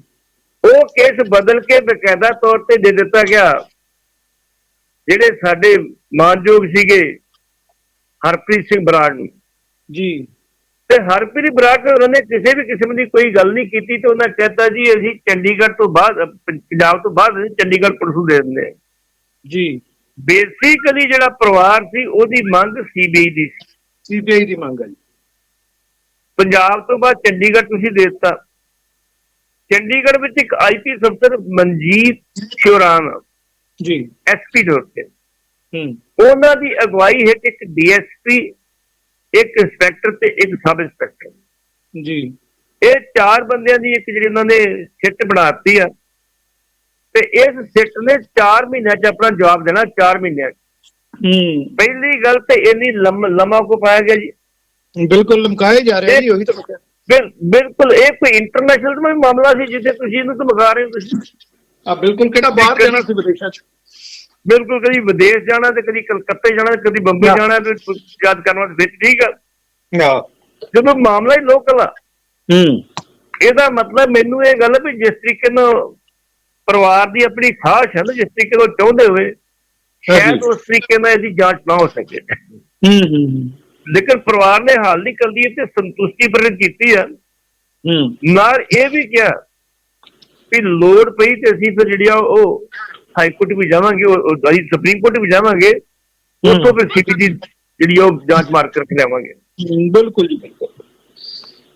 ਉਹ ਕੇਸ ਬਦਲ ਕੇ ਬਕਾਇਦਾ ਤੌਰ ਤੇ ਦੇ ਦਿੱਤਾ ਗਿਆ। ਜਿਹੜੇ ਸਾਡੇ ਮਾਨਯੋਗ ਸੀਗੇ ਹਰਪ੍ਰੀਤ ਸਿੰਘ ਬਰਾੜ ਨੂੰ ਜੀ। ਤੇ ਹਰਪ੍ਰੀਤ ਬਰਾੜ ਉਹਨਾਂ ਨੇ ਕਿਸੇ ਵੀ ਕਿਸਮ ਦੀ ਕੋਈ ਗੱਲ ਨਹੀਂ ਕੀਤੀ ਤੇ ਉਹਨਾਂ ਕਹਿਤਾ ਜੀ ਅਸੀਂ ਚੰਡੀਗੜ੍ਹ ਤੋਂ ਬਾਅਦ ਪੰਜਾਬ ਤੋਂ ਬਾਅਦ ਅਸੀਂ ਚੰਡੀਗੜ੍ਹ ਪੁਲਿਸ ਨੂੰ ਦੇ ਦਿੰਦੇ ਜੀ। ਬੇਸਿਕਲੀ ਜਿਹੜਾ ਪਰਿਵਾਰ ਸੀ ਉਹਦੀ ਮੰਗ ਸੀਬੀਆਈ ਦੀ ਸੀ। ਸੀਬੀਆਈ ਦੀ ਮੰਗ ਹੈ ਜੀ। ਪੰਜਾਬ ਤੋਂ ਬਾਅਦ ਚੰਡੀਗੜ੍ਹ ਤੁਸੀਂ ਦੇ ਦਿੱਤਾ। ਚੰਡੀਗੜ੍ਹ ਵਿੱਚ ਇੱਕ ਆਈਪੀ ਅਫਸਰ ਮਨਜੀਤ ਸ਼ਿਵਰਾਨ ਜੀ। ਐਸਪੀ ਦੇ ਉੱਤੇ। ਹੂੰ। ਉਹਨਾਂ ਦੀ ਅਗਵਾਈ ਹੇਠ ਇੱਕ ਡੀਐਸਪੀ ਇੱਕ ਇੰਸਪੈਕਟਰ ਤੇ ਇੱਕ ਸਬ ਇੰਸਪੈਕਟਰ। ਜੀ। ਇਹ ਚਾਰ ਬੰਦਿਆਂ ਦੀ ਇੱਕ ਜਿਹੜੀ ਉਹਨਾਂ ਨੇ ਸਿੱਟ ਬਣਾਤੀ ਆ। ਤੇ ਇਸ ਸਿੱਟ ਨੇ 4 ਮਹੀਨਿਆਂ 'ਚ ਆਪਣਾ ਜਵਾਬ ਦੇਣਾ 4 ਮਹੀਨਿਆਂ 'ਚ। ਹੂੰ। ਪਹਿਲੀ ਗੱਲ ਤੇ ਇੰਨੀ ਲੰਮ- ਕੋ ਪਾਇਆ ਗਿਆ ਜੀ। ਬਿਲਕੁਲ ਲਮਕਾਇਆ ਹੀ ਜਾ ਰਿਹਾ ਜੀ ਉਹੀ ਤਾਂ ਬਿਲਕੁਲ ਇਹ ਕੋਈ ਇੰਟਰਨੈਸ਼ਨਲ ਮਾਮਲਾ ਸੀ ਜਿੱਥੇ ਤੁਸੀਂ ਇਹਨੂੰ ਧਮਕਾ ਰਹੇ ਹੋ ਤੁਸੀਂ? ਆ ਬਿਲਕੁਲ ਕਿਹੜਾ ਬਾਹਰ ਜਾਣਾ ਸੀ ਵਿਦੇਸ਼ਾਂ 'ਚ? ਬਿਲਕੁਲ ਕਦੀ ਵਿਦੇਸ਼ ਜਾਣਾ ਤੇ ਕਦੀ ਕਲਕੱਤੇ ਜਾਣਾ ਤੇ ਕਦੀ ਬੰਬਈ ਹਾਂ। ਜਾਣਾ ਤੇ ਯਾਦ ਕਰਨਾ ਤੇ ਵਿੱਚ ਠੀਕ ਆ। ਜਦੋਂ ਮਾਮਲਾ ਹੀ ਲੋਕਲ ਆ। ਹੂੰ। ਇਹਦਾ ਮਤਲਬ ਮੈਨੂੰ ਇਹ ਗੱਲ ਵੀ ਜਿਸ ਤਰੀਕੇ ਨਾਲ ਪਰਿਵਾਰ ਦੀ ਆਪਣੀ ਖਾਸ਼ ਹੈ ਨਾ ਜਿਸ ਤਰੀਕੇ ਨਾਲ ਚਾਹੁੰਦੇ ਹੋਏ ਸ਼ਾਇਦ। ਉਸ ਤਰੀਕੇ ਨਾਲ ਇਹਦੀ ਜਾਂਚ ਨਾ ਹੋ ਸਕੇ। ਹੂੰ ਹੂੰ ਲੇਕਿਨ ਪਰਿਵਾਰ ਨੇ ਹਾਲ ਨਹੀਂ ਕਰਦੀ ਤੇ ਸੰਤੁਸ਼ਟੀ ਪ੍ਰਗਟ ਕੀਤੀ ਆ। ਹੂੰ। ਨਾਲ ਇਹ ਵੀ ਕਿਹਾ ਵੀ ਲੋੜ ਪਈ ਤੇ ਅਸੀਂ ਫਿਰ ਜਿਹੜੀ ਆ ਉਹ ਹਾਈ ਕੋਰਟ ਵੀ ਜਾਵਾਂਗੇ ਉਹ ਅਸੀਂ ਸੁਪਰੀਮ ਕੋਰਟ ਵੀ ਜਾਵਾਂਗੇ ਉੱਥੋਂ ਫਿਰ ਸਿੱਖ ਦੀ ਜਿਹੜੀ ਉਹ ਜਾਂਚ ਮਾਰ ਕਰਕੇ ਲਿਆਵਾਂਗੇ। ਬਿਲਕੁਲ ਜੀ ਬਿਲਕੁਲ।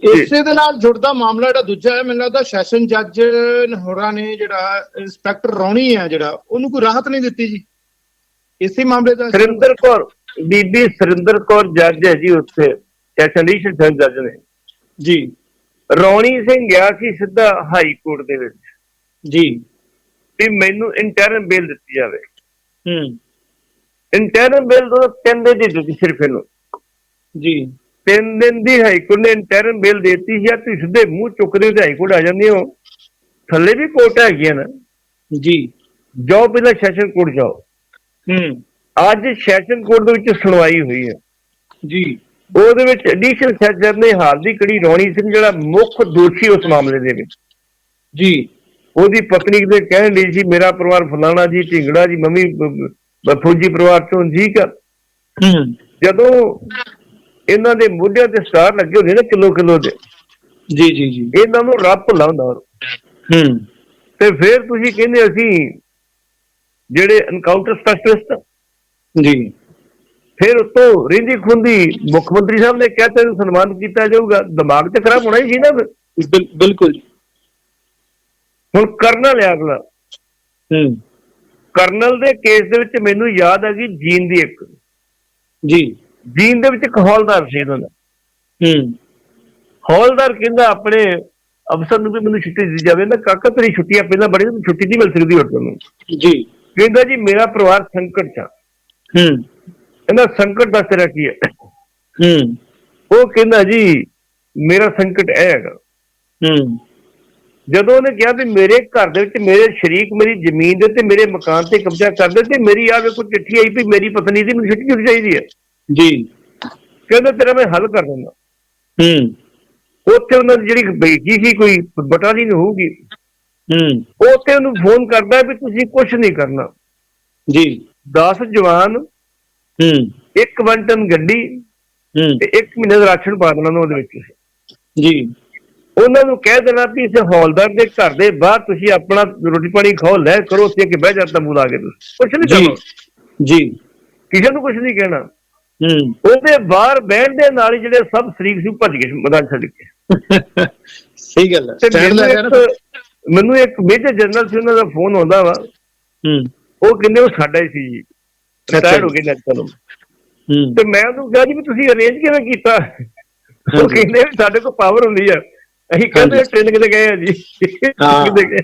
ਇਸੇ ਦੇ ਨਾਲ ਜੁੜਦਾ ਮਾਮਲਾ ਜਿਹੜਾ ਦੂਜਾ ਹੈ ਮੈਨੂੰ ਲੱਗਦਾ ਸੈਸ਼ਨ ਜੱਜ ਹੋਰਾਂ ਨੇ ਜਿਹੜਾ ਇੰਸਪੈਕਟਰ ਰੌਣੀ ਹੈ ਜਿਹੜਾ ਉਹਨੂੰ ਕੋਈ ਰਾਹਤ ਨਹੀਂ ਦਿੱਤੀ ਜੀ। ਇਸੇ ਮਾਮਲੇ ਦਾ ਸੁਰਿੰਦਰ ਕੌਰ ਬੀਬੀ ਸੁਰਿੰਦਰ ਕੌਰ ਜੱਜ ਹੈ ਜੀ ਉੱਥੇ ਸੈਸ਼ਨ ਜੱਜ ਨੇ। ਜੀ। ਰੌਣੀ ਸਿੰਘ ਗਿਆ ਸੀ ਸਿੱਧਾ ਹਾਈ ਕੋਰਟ ਦੇ ਵਿੱਚ। ਜੀ। ਵੀ ਮੈਨੂੰ ਇੰਟਰਨ ਬੇਲ ਦਿੱਤੀ ਜਾਵੇ। ਹੂੰ। ਇੰਟਰਨ ਬੇਲ ਤੋਂ ਤਿੰਨ ਦਿਨ ਦੀ ਦਿੱਤੀ ਸਿਰਫ ਇਹਨੂੰ। ਜੀ। ਤਿੰਨ ਦਿਨ ਦੀ ਹਾਈ ਕੋਰਟ ਨੇ ਇੰਟਰਨ ਬੇਲ ਦਿੱਤੀ ਜਾਂ ਤੁਸੀਂ ਸਿੱਧੇ ਮੂੰਹ ਚੁੱਕਦੇ ਤੇ ਹਾਈ ਕੋਰਟ ਆ ਜਾਂਦੇ ਹੋ। ਥੱਲੇ ਵੀ ਕੋਰਟ ਹੈਗੀਆਂ ਨਾ। ਜੀ। ਜਾਓ ਪਹਿਲਾਂ ਸੈਸ਼ਨ ਕੋਰਟ ਜਾਓ। ਹੂੰ। ਅੱਜ ਸੈਸ਼ਨ ਕੋਰਟ ਦੇ ਵਿੱਚ ਸੁਣਵਾਈ ਹੋਈ ਹੈ। ਜੀ। ਉਹਦੇ ਵਿੱਚ ਐਡੀਸ਼ਨਲ ਜੱਜ ਨੇ ਹਾਲ ਦੀ ਕੜੀ ਰੌਣੀ ਸਿੰਘ ਜਿਹੜਾ ਮੁੱਖ ਦੋਸ਼ੀ ਉਸ ਮਾਮਲੇ ਦੇ ਵਿੱਚ। ਜੀ। ਉਹਦੀ ਪਤਨੀ ਦੇ ਕਹਿਣ ਲਈ ਸੀ ਮੇਰਾ ਪਰਿਵਾਰ ਫਲਾਣਾ ਜੀ ਢਿੰਗੜਾ ਜੀ ਮੰਮੀ ਫੌਜੀ ਪਰਿਵਾਰ ਤੋਂ ਠੀਕ ਆ। ਜਦੋਂ ਇਹਨਾਂ ਦੇ ਮੋਢਿਆਂ ਤੇ ਸਟਾਰ ਲੱਗੇ ਹੁੰਦੇ ਨਾ ਕਿਲੋ ਕਿਲੋ ਦੇ ਜੀ ਜੀ ਜੀ। ਇਹਨਾਂ ਨੂੰ ਰੱਬ ਭੁੱਲਾ ਹੁੰਦਾ ਹੂੰ। ਤੇ ਫਿਰ ਤੁਸੀਂ ਕਹਿੰਦੇ ਅਸੀਂ ਜਿਹੜੇ ਐਨਕਾਊਂਟਰ ਸਪੈਸ਼ਲਿਸਟ ਜੀ। ਫਿਰ ਉਤੋਂ ਰਿੰਦੀ ਖੁੰਦੀ ਮੁੱਖ ਮੰਤਰੀ ਸਾਹਿਬ ਨੇ ਕਿਹਾ ਤੇ ਇਹਨੂੰ ਸਨਮਾਨਿਤ ਕੀਤਾ ਜਾਊਗਾ ਦਿਮਾਗ ਤੇ ਖਰਾਬ ਹੋਣਾ ਹੀ ਸੀ ਨਾ ਬਿਲਕੁਲ ਜੀ। ਹੁਣ ਕਰਨਲ ਹੈ ਅਗਲਾ। ਹੂੰ। ਕਰਨਲ ਦੇ ਕੇਸ ਦੇ ਵਿੱਚ ਮੈਨੂੰ ਯਾਦ ਆ ਗਈ ਜੀਨ ਦੀ ਇੱਕ। ਜੀ। ਜੀਨ ਦੇ ਵਿੱਚ ਇੱਕ ਹੌਲਦਾਰ ਸੀ ਇਹਨਾਂ ਦਾ। ਹੂੰ। ਹੌਲਦਾਰ ਕਹਿੰਦਾ ਆਪਣੇ ਅਫਸਰ ਨੂੰ ਵੀ ਮੈਨੂੰ ਛੁੱਟੀ ਦਿੱਤੀ ਜਾਵੇ। ਨਾ ਕਾਕਾ ਤੇਰੀ ਛੁੱਟੀਆਂ ਪਹਿਲਾਂ ਬੜੀ ਛੁੱਟੀ ਨਹੀਂ ਮਿਲ ਸਕਦੀ ਹੋਰ ਤੈਨੂੰ ਜੀ। ਕਹਿੰਦਾ ਜੀ ਮੇਰਾ ਪਰਿਵਾਰ ਸੰਕਟ 'ਚ ਆ। ਹੂੰ। ਕਹਿੰਦਾ ਸੰਕਟ ਦਾ ਤੇਰਾ ਕੀ ਹੈ? ਹੂੰ। ਉਹ ਕਹਿੰਦਾ ਜੀ ਮੇਰਾ ਸੰਕਟ ਇਹ ਹੈਗਾ ਹੂੰ। ਜਦੋਂ ਉਹਨੇ ਕਿਹਾ ਵੀ ਮੇਰੇ ਘਰ ਦੇ ਵਿੱਚ ਮੇਰੇ ਸ਼ਰੀਕ ਮੇਰੀ ਜ਼ਮੀਨ ਦੇ ਤੇ ਮੇਰੇ ਮਕਾਨ ਤੇ ਕਬਜ਼ਾ ਕਰਦੇ ਤੇ ਮੇਰੀ ਆ ਵੇਖੋ ਚਿੱਠੀ ਆਈ ਵੀ ਮੇਰੀ ਪਤਨੀ ਦੀ ਮੈਨੂੰ ਛੁੱਟੀ ਚਾਹੀਦੀ ਹੈ। ਜੀ। ਕਹਿੰਦਾ ਤੇਰਾ ਮੈਂ ਹੱਲ ਕਰ ਦਿੰਦਾ। ਹੂੰ। ਉੱਥੇ ਉਹਨਾਂ ਦੀ ਜਿਹੜੀ ਬੇਟੀ ਸੀ ਕੋਈ ਬਟਾ ਨਹੀਂ ਹੋਊਗੀ। ਹੂੰ। ਉਹ ਉੱਥੇ ਉਹਨੂੰ ਫੋਨ ਕਰਦਾ ਵੀ ਤੁਸੀਂ ਕੁਝ ਨਹੀਂ ਕਰਨਾ। ਜੀ। 10 ਜਵਾਨ ਹੂੰ। ਇੱਕ ਵੰਟਨ ਗੱਡੀ ਹੂੰ। ਤੇ ਇੱਕ ਮਹੀਨੇ ਦਾ ਰਾਸ਼ਨ ਪਾ ਦੇਣਾ ਉਹਦੇ ਵਿੱਚ। ਜੀ। ਉਹਨਾਂ ਨੂੰ ਕਹਿ ਦੇਣਾ ਵੀ ਇਸ ਹੌਲਦਾਰ ਦੇ ਘਰ ਦੇ ਬਾਹਰ ਤੁਸੀਂ ਆਪਣਾ ਰੋਟੀ ਪਾਣੀ ਖਾਓ ਲੈ ਕਰੋ ਉੱਥੇ ਕਿ ਬਹਿ ਜਾ ਤੰਬੂ ਲਾ ਕੇ ਤੁਸੀਂ। ਕੁਝ ਨਹੀਂ ਜੀ। ਕਰਨਾ। ਜੀ। ਕਿਸੇ ਨੂੰ ਕੁਝ ਨਹੀਂ ਕਹਿਣਾ। ਹੂੰ। ਉਹਦੇ ਬਾਹਰ ਬਹਿਣ ਦੇ ਨਾਲ ਹੀ ਜਿਹੜੇ ਸਭ ਸ਼ਰੀਕ ਸੀ ਭੱਜ ਗਏ ਮੈਦਾਨ ਛੱਡ ਕੇ। ਸਹੀ ਗੱਲ ਹੈ। ਸਟੈਂਡ ਮੈਨੂੰ ਲੈ ਗਿਆ ਨਾ ਇੱਕ- ਮੈਨੂੰ ਇੱਕ ਮੇਜਰ ਜਨਰਲ ਸੀ ਉਹਨਾਂ ਦਾ ਫੋਨ ਆਉਂਦਾ ਵਾ। ਹੂੰ। ਉਹ ਕਹਿੰਦੇ ਉਹ ਸਾਡਾ ਹੀ ਸੀ ਜੀ। ਰਿਟਾਇਰ। ਹੋ ਗਏ ਤੋਂ ਹੂੰ। ਤੇ ਮੈਂ ਉਹਨੂੰ ਕਿਹਾ ਜੀ ਵੀ ਤੁਸੀਂ ਅਰੇਂਜ ਕਿਵੇਂ ਕੀਤਾ? ਉਹ। ਕਹਿੰਦੇ ਸਾਡੇ ਕੋਲ ਪਾਵਰ ਹੁੰਦੀ ਆ। ਅਸੀਂ ਕਹਿੰਦੇ ਹਾਂਜੀ। ਟ੍ਰੇਨਿੰਗ ਤੇ ਗਏ ਆ ਜੀ। ਹਾਂ। ਕਿਤੇ ਗਏ।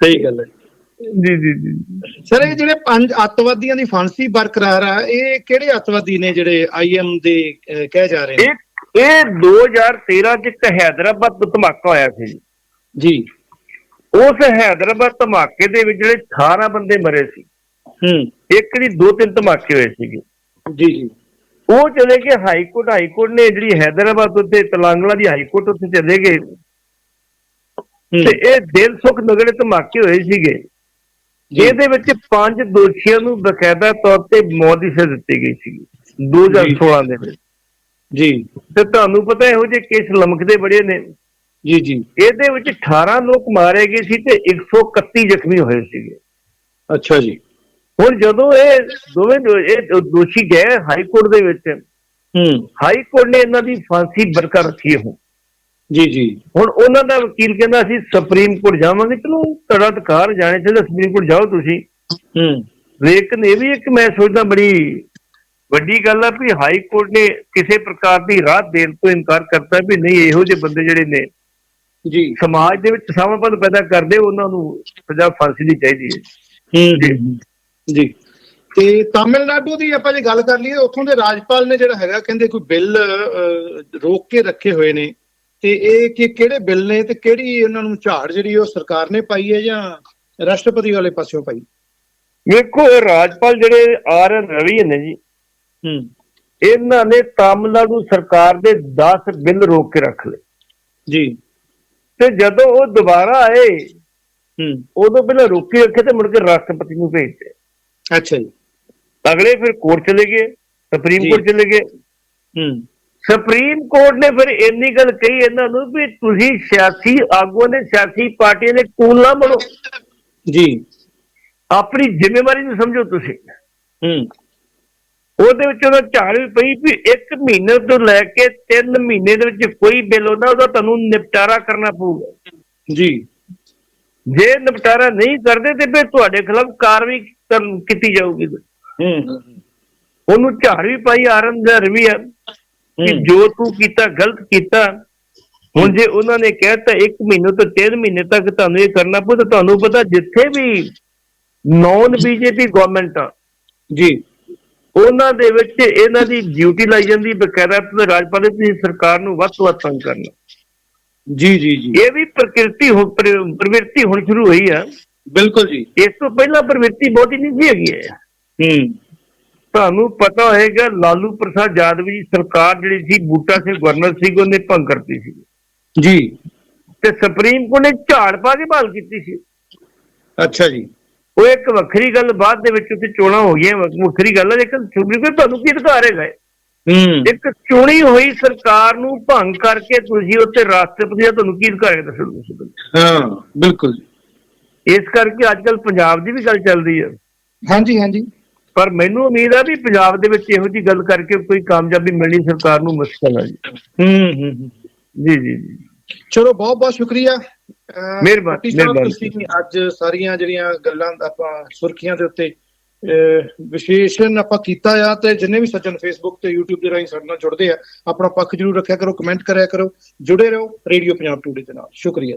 ਸਹੀ ਗੱਲ ਹੈ। ਜੀ ਜੀ ਜੀ। ਸਰ ਇਹ ਜਿਹੜੇ ਪੰਜ ਅੱਤਵਾਦੀਆਂ ਦੀ ਫਾਂਸੀ ਬਰਕਰਾਰ ਆ ਇਹ ਕਿਹੜੇ ਅੱਤਵਾਦੀ ਨੇ ਜਿਹੜੇ ਆਈਐਮ ਦੇ ਕਹੇ ਜਾ ਰਹੇ ਨੇ? ਇਹ ਇਹ 2013 ਚ ਇੱਕ ਹੈਦਰਾਬਾਦ ਤੋਂ ਧਮਾਕਾ ਹੋਇਆ ਸੀ। ਜੀ। ਜੀ ਉਸ ਹੈਦਰਾਬਾਦ ਧਮਾਕੇ ਦੇ ਵਿੱਚ ਜਿਹੜੇ 18 ਬੰਦੇ ਮਰੇ ਸੀ। ਹੂੰ। ਇੱਕ ਦੀ ਦੋ ਤਿੰਨ ਧਮਾਕੇ ਹੋਏ ਸੀਗੇ। ਜੀ ਜੀ। ਉਹ ਚਲੇ ਗਏ ਹਾਈ ਕੋਰਟ ਹਾਈ ਕੋਰਟ ਨੇ ਜਿਹੜੀ ਹੈਦਰਾਬਾਦ ਉੱਤੇ ਤਲਾਂਗਲਾ ਦੀ ਹਾਈ ਕੋਰਟ ਉੱਤੇ ਚਲੇ ਗਏ। ਤੇ ਇਹ ਦਿਲ ਸੁਖ ਨਗੜੇ ਧਮਾਕੇ ਹੋਏ ਸੀਗੇ। ਜੀ। ਇਹਦੇ ਵਿੱਚ ਪੰਜ ਦੋਸ਼ੀਆਂ ਨੂੰ ਬਕਾਇਦਾ ਤੌਰ ਤੇ ਮੌਤ ਦੀ ਸਜ਼ਾ ਦਿੱਤੀ ਗਈ ਸੀ 2016 ਦੇ ਵਿੱਚ। ਜੀ। ਤੇ ਤੁਹਾਨੂੰ ਪਤਾ ਇਹੋ ਜਿਹੇ ਕੇਸ ਲਮਕਦੇ ਬੜੇ ਨੇ। ਜੀ ਜੀ। ਇਹਦੇ ਵਿੱਚ 18 ਲੋਕ ਮਾਰੇ ਗਏ ਸੀ ਤੇ 131 ਜ਼ਖਮੀ ਹੋਏ ਸੀਗੇ। ਅੱਛਾ ਜੀ। ਹੁਣ ਜਦੋਂ ਇਹ ਦੋਵੇਂ ਇਹ ਦੋਸ਼ੀ ਗਏ ਹਾਈ ਕੋਰਟ ਦੇ ਵਿੱਚ ਹੂੰ। ਹਾਈ ਕੋਰਟ ਨੇ ਇਹਨਾਂ ਦੀ ਫਾਂਸੀ ਬਰਕਰਾਰ ਰੱਖੀ ਹੋ ਜੀ ਜੀ। ਹੁਣ ਉਹਨਾਂ ਦਾ ਵਕੀਲ ਕਹਿੰਦਾ ਅਸੀਂ ਸੁਪਰੀਮ ਕੋਰਟ ਜਾਵਾਂਗੇ। ਚਲੋ ਤੁਹਾਡਾ ਅਧਿਕਾਰ ਜਾਣੇ ਚਾਹੀਦਾ ਸੁਪਰੀਮ ਕੋਰਟ ਜਾਓ ਤੁਸੀਂ। ਹੂੰ। ਲੇਕਿਨ ਇਹ ਵੀ ਇੱਕ ਮੈਂ ਸੋਚਦਾ ਬੜੀ ਵੱਡੀ ਗੱਲ ਆ ਵੀ ਹਾਈ ਕੋਰਟ ਨੇ ਕਿਸੇ ਪ੍ਰਕਾਰ ਦੀ ਰਾਹਤ ਦੇਣ ਤੋਂ ਇਨਕਾਰ ਕਰਤਾ ਵੀ ਨਹੀਂ ਇਹੋ ਜਿਹੇ ਬੰਦੇ ਜਿਹੜੇ ਨੇ ਜੀ। ਸਮਾਜ ਦੇ ਵਿੱਚ ਸਮਾਪਨ ਪੈਦਾ ਕਰਦੇ ਉਹਨਾਂ ਨੂੰ ਸਜ਼ਾ ਫਾਂਸੀ ਦੀ ਚਾਹੀਦੀ ਹੈ। ਹੂੰ ਹੂੰ, ਜੀ। ਤੇ ਤਾਮਿਲਨਾਡੂ ਦੀ ਆਪਾਂ ਜੇ ਗੱਲ ਕਰ ਲਈਏ ਉੱਥੋਂ ਦੇ ਰਾਜਪਾਲ ਨੇ ਜਿਹੜਾ ਹੈਗਾ ਕਹਿੰਦੇ ਕੋਈ ਬਿੱਲ ਰੋਕ ਕੇ ਰੱਖੇ ਹੋਏ ਨੇ। ਤੇ ਇਹ ਕਿ ਕਿਹੜੇ ਬਿੱਲ ਨੇ ਤੇ ਕਿਹੜੀ ਉਹਨਾਂ ਨੂੰ ਝਾੜ ਜਿਹੜੀ ਉਹ ਸਰਕਾਰ ਨੇ ਪਾਈ ਹੈ ਜਾਂ ਰਾਸ਼ਟਰਪਤੀ ਵਾਲੇ ਪਾਸਿਓਂ ਪਾਈ? ਵੇਖੋ ਇਹ ਰਾਜਪਾਲ ਜਿਹੜੇ ਆਰ ਐਨ ਰਵੀ ਨੇ ਜੀ ਹੂੰ। ਇਹਨਾਂ ਨੇ ਤਾਮਿਲਨਾਡੂ ਸਰਕਾਰ ਦੇ 10 ਬਿੱਲ ਰੋਕ ਕੇ ਰੱਖ ਲਏ। ਜੀ। ਤੇ ਜਦੋਂ ਉਹ ਦੁਬਾਰਾ ਆਏ ਹੂੰ। ਉਦੋਂ ਪਹਿਲਾਂ ਰੋਕ ਕੇ ਰੱਖੇ ਤੇ ਮੁੜ ਕੇ ਰਾਸ਼ਟਰਪਤੀ ਨੂੰ ਭੇਜਦੇ ਅੱਛਾ ਜੀ। ਅਗਲੇ ਫਿਰ ਕੋਰਟ ਚਲੇ ਗਏ ਸੁਪਰੀਮ। ਕੋਰਟ ਚਲੇ ਗਏ। ਹੂੰ। ਸੁਪਰੀਮ ਕੋਰਟ ਨੇ ਫਿਰ ਇੰਨੀ ਗੱਲ ਕਹੀ ਇਹਨਾਂ ਨੂੰ ਵੀ ਤੁਸੀਂ ਸਿਆਸੀ ਆਗੂਆਂ ਨੇ ਸਿਆਸੀ ਪਾਰਟੀਆਂ ਨੇ ਕੂਲ ਨਾ ਬਣੋ। ਜੀ। ਆਪਣੀ ਜ਼ਿੰਮੇਵਾਰੀ ਨੂੰ ਸਮਝੋ ਤੁਸੀਂ। ਹੂੰ। ਉਹਦੇ ਵਿੱਚ ਉਹਨਾਂ ਝਾੜ ਵੀ ਪਈ ਵੀ ਇੱਕ ਮਹੀਨੇ ਤੋਂ ਲੈ ਕੇ 3 ਮਹੀਨੇ ਦੇ ਵਿੱਚ ਕੋਈ ਬਿੱਲ ਹੁੰਦਾ ਉਹਦਾ ਤੁਹਾਨੂੰ ਨਿਪਟਾਰਾ ਕਰਨਾ ਪਊਗਾ। ਜੀ। ਜੇ ਨਿਪਟਾਰਾ ਨਹੀਂ ਕਰਦੇ ਤੇ ਫਿਰ ਤੁਹਾਡੇ ਖਿਲਾਫ ਕਾਰਵਾਈ ਕੀਤੀ ਜਾਊਗੀ। ਹੂੰ। ਉਹਨੂੰ ਝਾੜ ਵੀ ਪਾਈ ਆਰਨ ਦਾ ਰਵੀ ਆ ਕਿ ਹੂੰ। ਜੋ ਤੂੰ ਕੀਤਾ ਗਲਤ ਕੀਤਾ ਹੁਣ ਜੇ ਉਹਨਾਂ ਨੇ ਕਹਿਤਾ 1 ਮਹੀਨੇ ਤੋਂ 3 ਮਹੀਨੇ ਤੱਕ ਤੁਹਾਨੂੰ ਇਹ ਕਰਨਾ ਪਊ ਤਾਂ ਤੁਹਾਨੂੰ ਪਤਾ ਜਿੱਥੇ ਵੀ ਨੌਨ ਬੀਜੇਪੀ ਗਵਰਨਮੈਂਟ ਆ ਜੀ। ਉਹਨਾਂ ਦੇ ਵਿੱਚ ਇਹਨਾਂ ਦੀ ਡਿਊਟੀ ਲਾਈ ਜਾਂਦੀ ਬਕਾਇਦਾ ਰਾਜਪਾਲ ਦੀ ਸਰਕਾਰ ਨੂੰ ਵੱਧ ਤੋਂ ਵੱਧ ਤੰਗ ਕਰਨਾ। ਜੀ ਜੀ ਜੀ। ਇਹ ਵੀ ਪ੍ਰਕਿਰਤੀ ਹੋ ਪ੍ਰ- ਪ੍ਰਵਿਰਤੀ ਹੁਣ ਸ਼ੁਰੂ ਹੋਈ ਆ। ਬਿਲਕੁਲ ਜੀ। ਇਸ ਤੋਂ ਪਹਿਲਾਂ ਪ੍ਰਵਿਰਤੀ ਬਹੁਤੀ ਨਹੀਂ ਸੀ ਹੈਗੀ ਹੈ ਹੂੰ। ਤੁਹਾਨੂੰ ਪਤਾ ਹੋਏਗਾ ਲਾਲੂ ਪ੍ਰਸਾਦ ਯਾਦਵ ਦੀ ਸਰਕਾਰ ਜਿਹੜੀ ਸੀ ਬੂਟਾ ਸਿੰਘ ਗਵਰਨਰ ਸੀ ਉਹਨੇ ਭੰਗ ਕਰਤੀ ਸੀ। ਜੀ। ਤੇ ਸੁਪਰੀਮ ਕੋਰਟ ਨੇ ਝਾੜ ਪਾ ਕੇ ਬਹਾਲ ਕੀਤੀ ਸੀ। ਅੱਛਾ ਜੀ। ਉਹ ਇੱਕ ਵੱਖਰੀ ਗੱਲ ਬਾਅਦ ਦੇ ਵਿੱਚ ਉੱਥੇ ਚੋਣਾਂ ਹੋ ਗਈਆਂ ਵੱਖ- ਵੱਖਰੀ ਗੱਲ ਹੈ ਲੇਕਿਨ ਸੁਪਰੀਮ ਕੋਰਟ ਤੁਹਾਨੂੰ ਕੀ ਅਧਿਕਾਰ ਹੈਗਾ ਹੈ? ਹੂੰ ਇੱਕ ਚੁਣੀ ਹੋਈ ਸਰਕਾਰ ਨੂੰ ਭੰਗ ਕਰਕੇ ਤੁਸੀਂ ਉੱਤੇ ਰਾਸ਼ਟਰਪਤੀ ਦਾ ਤੁਹਾਨੂੰ ਕੀ ਅਧਿਕਾਰ ਹੈ ਦੱਸੋ ਤੁਸੀਂ। ਹਾਂ ਬਿਲਕੁਲ ਇਸ ਕਰਕੇ ਅੱਜ ਕੱਲ ਪੰਜਾਬ ਦੀ ਵੀ ਗੱਲ ਚੱਲਦੀ ਹੈ। ਹਾਂਜੀ ਹਾਂਜੀ। ਪਰ ਮੈਨੂੰ ਉਮੀਦ ਹੈ ਵੀ ਪੰਜਾਬ ਦੇ ਵਿੱਚ ਇਹੋ ਜੀ ਗੱਲ ਕਰਕੇ ਕੋਈ ਕਾਮਯਾਬੀ ਮਿਲਣੀ ਸਰਕਾਰ ਨੂੰ ਮੁਸ਼ਕਲ ਹੈ ਜੀ। ਹੂੰ ਹੂੰ। ਜੀ ਜੀ ਜੀ। ਚਲੋ ਬਹੁਤ ਬਹੁਤ ਸ਼ੁਕਰੀਆ। ਮਿਹਰਬਾਨੀ। ਤੁਸੀਂ ਅੱਜ ਸਾਰੀਆਂ ਜਿਹੜੀਆਂ ਗੱਲਾਂ ਆਪਾਂ ਸੁਰਖੀਆਂ ਦੇ ਉੱਤੇ ਵਿਸ਼ੇਸ਼ਣ ਆਪਾਂ ਕੀਤਾ ਆ ਤੇ ਜਿੰਨੇ ਵੀ ਸੱਜਣ ਫੇਸਬੁੱਕ ਤੇ YouTube ਦੇ ਰਾਹੀਂ ਸਾਡੇ ਨਾਲ ਜੁੜਦੇ ਆ, ਆਪਣਾ ਪੱਖ ਜਰੂਰ ਰੱਖਿਆ ਕਰੋ ਕਮੈਂਟ ਕਰਿਆ ਕਰੋ, ਜੁੜੇ ਰਹੋ ਰੇਡੀਓ ਪੰਜਾਬ ਟੂਡੇ ਦੇ ਨਾਲ। ਸ਼ੁਕਰੀਆ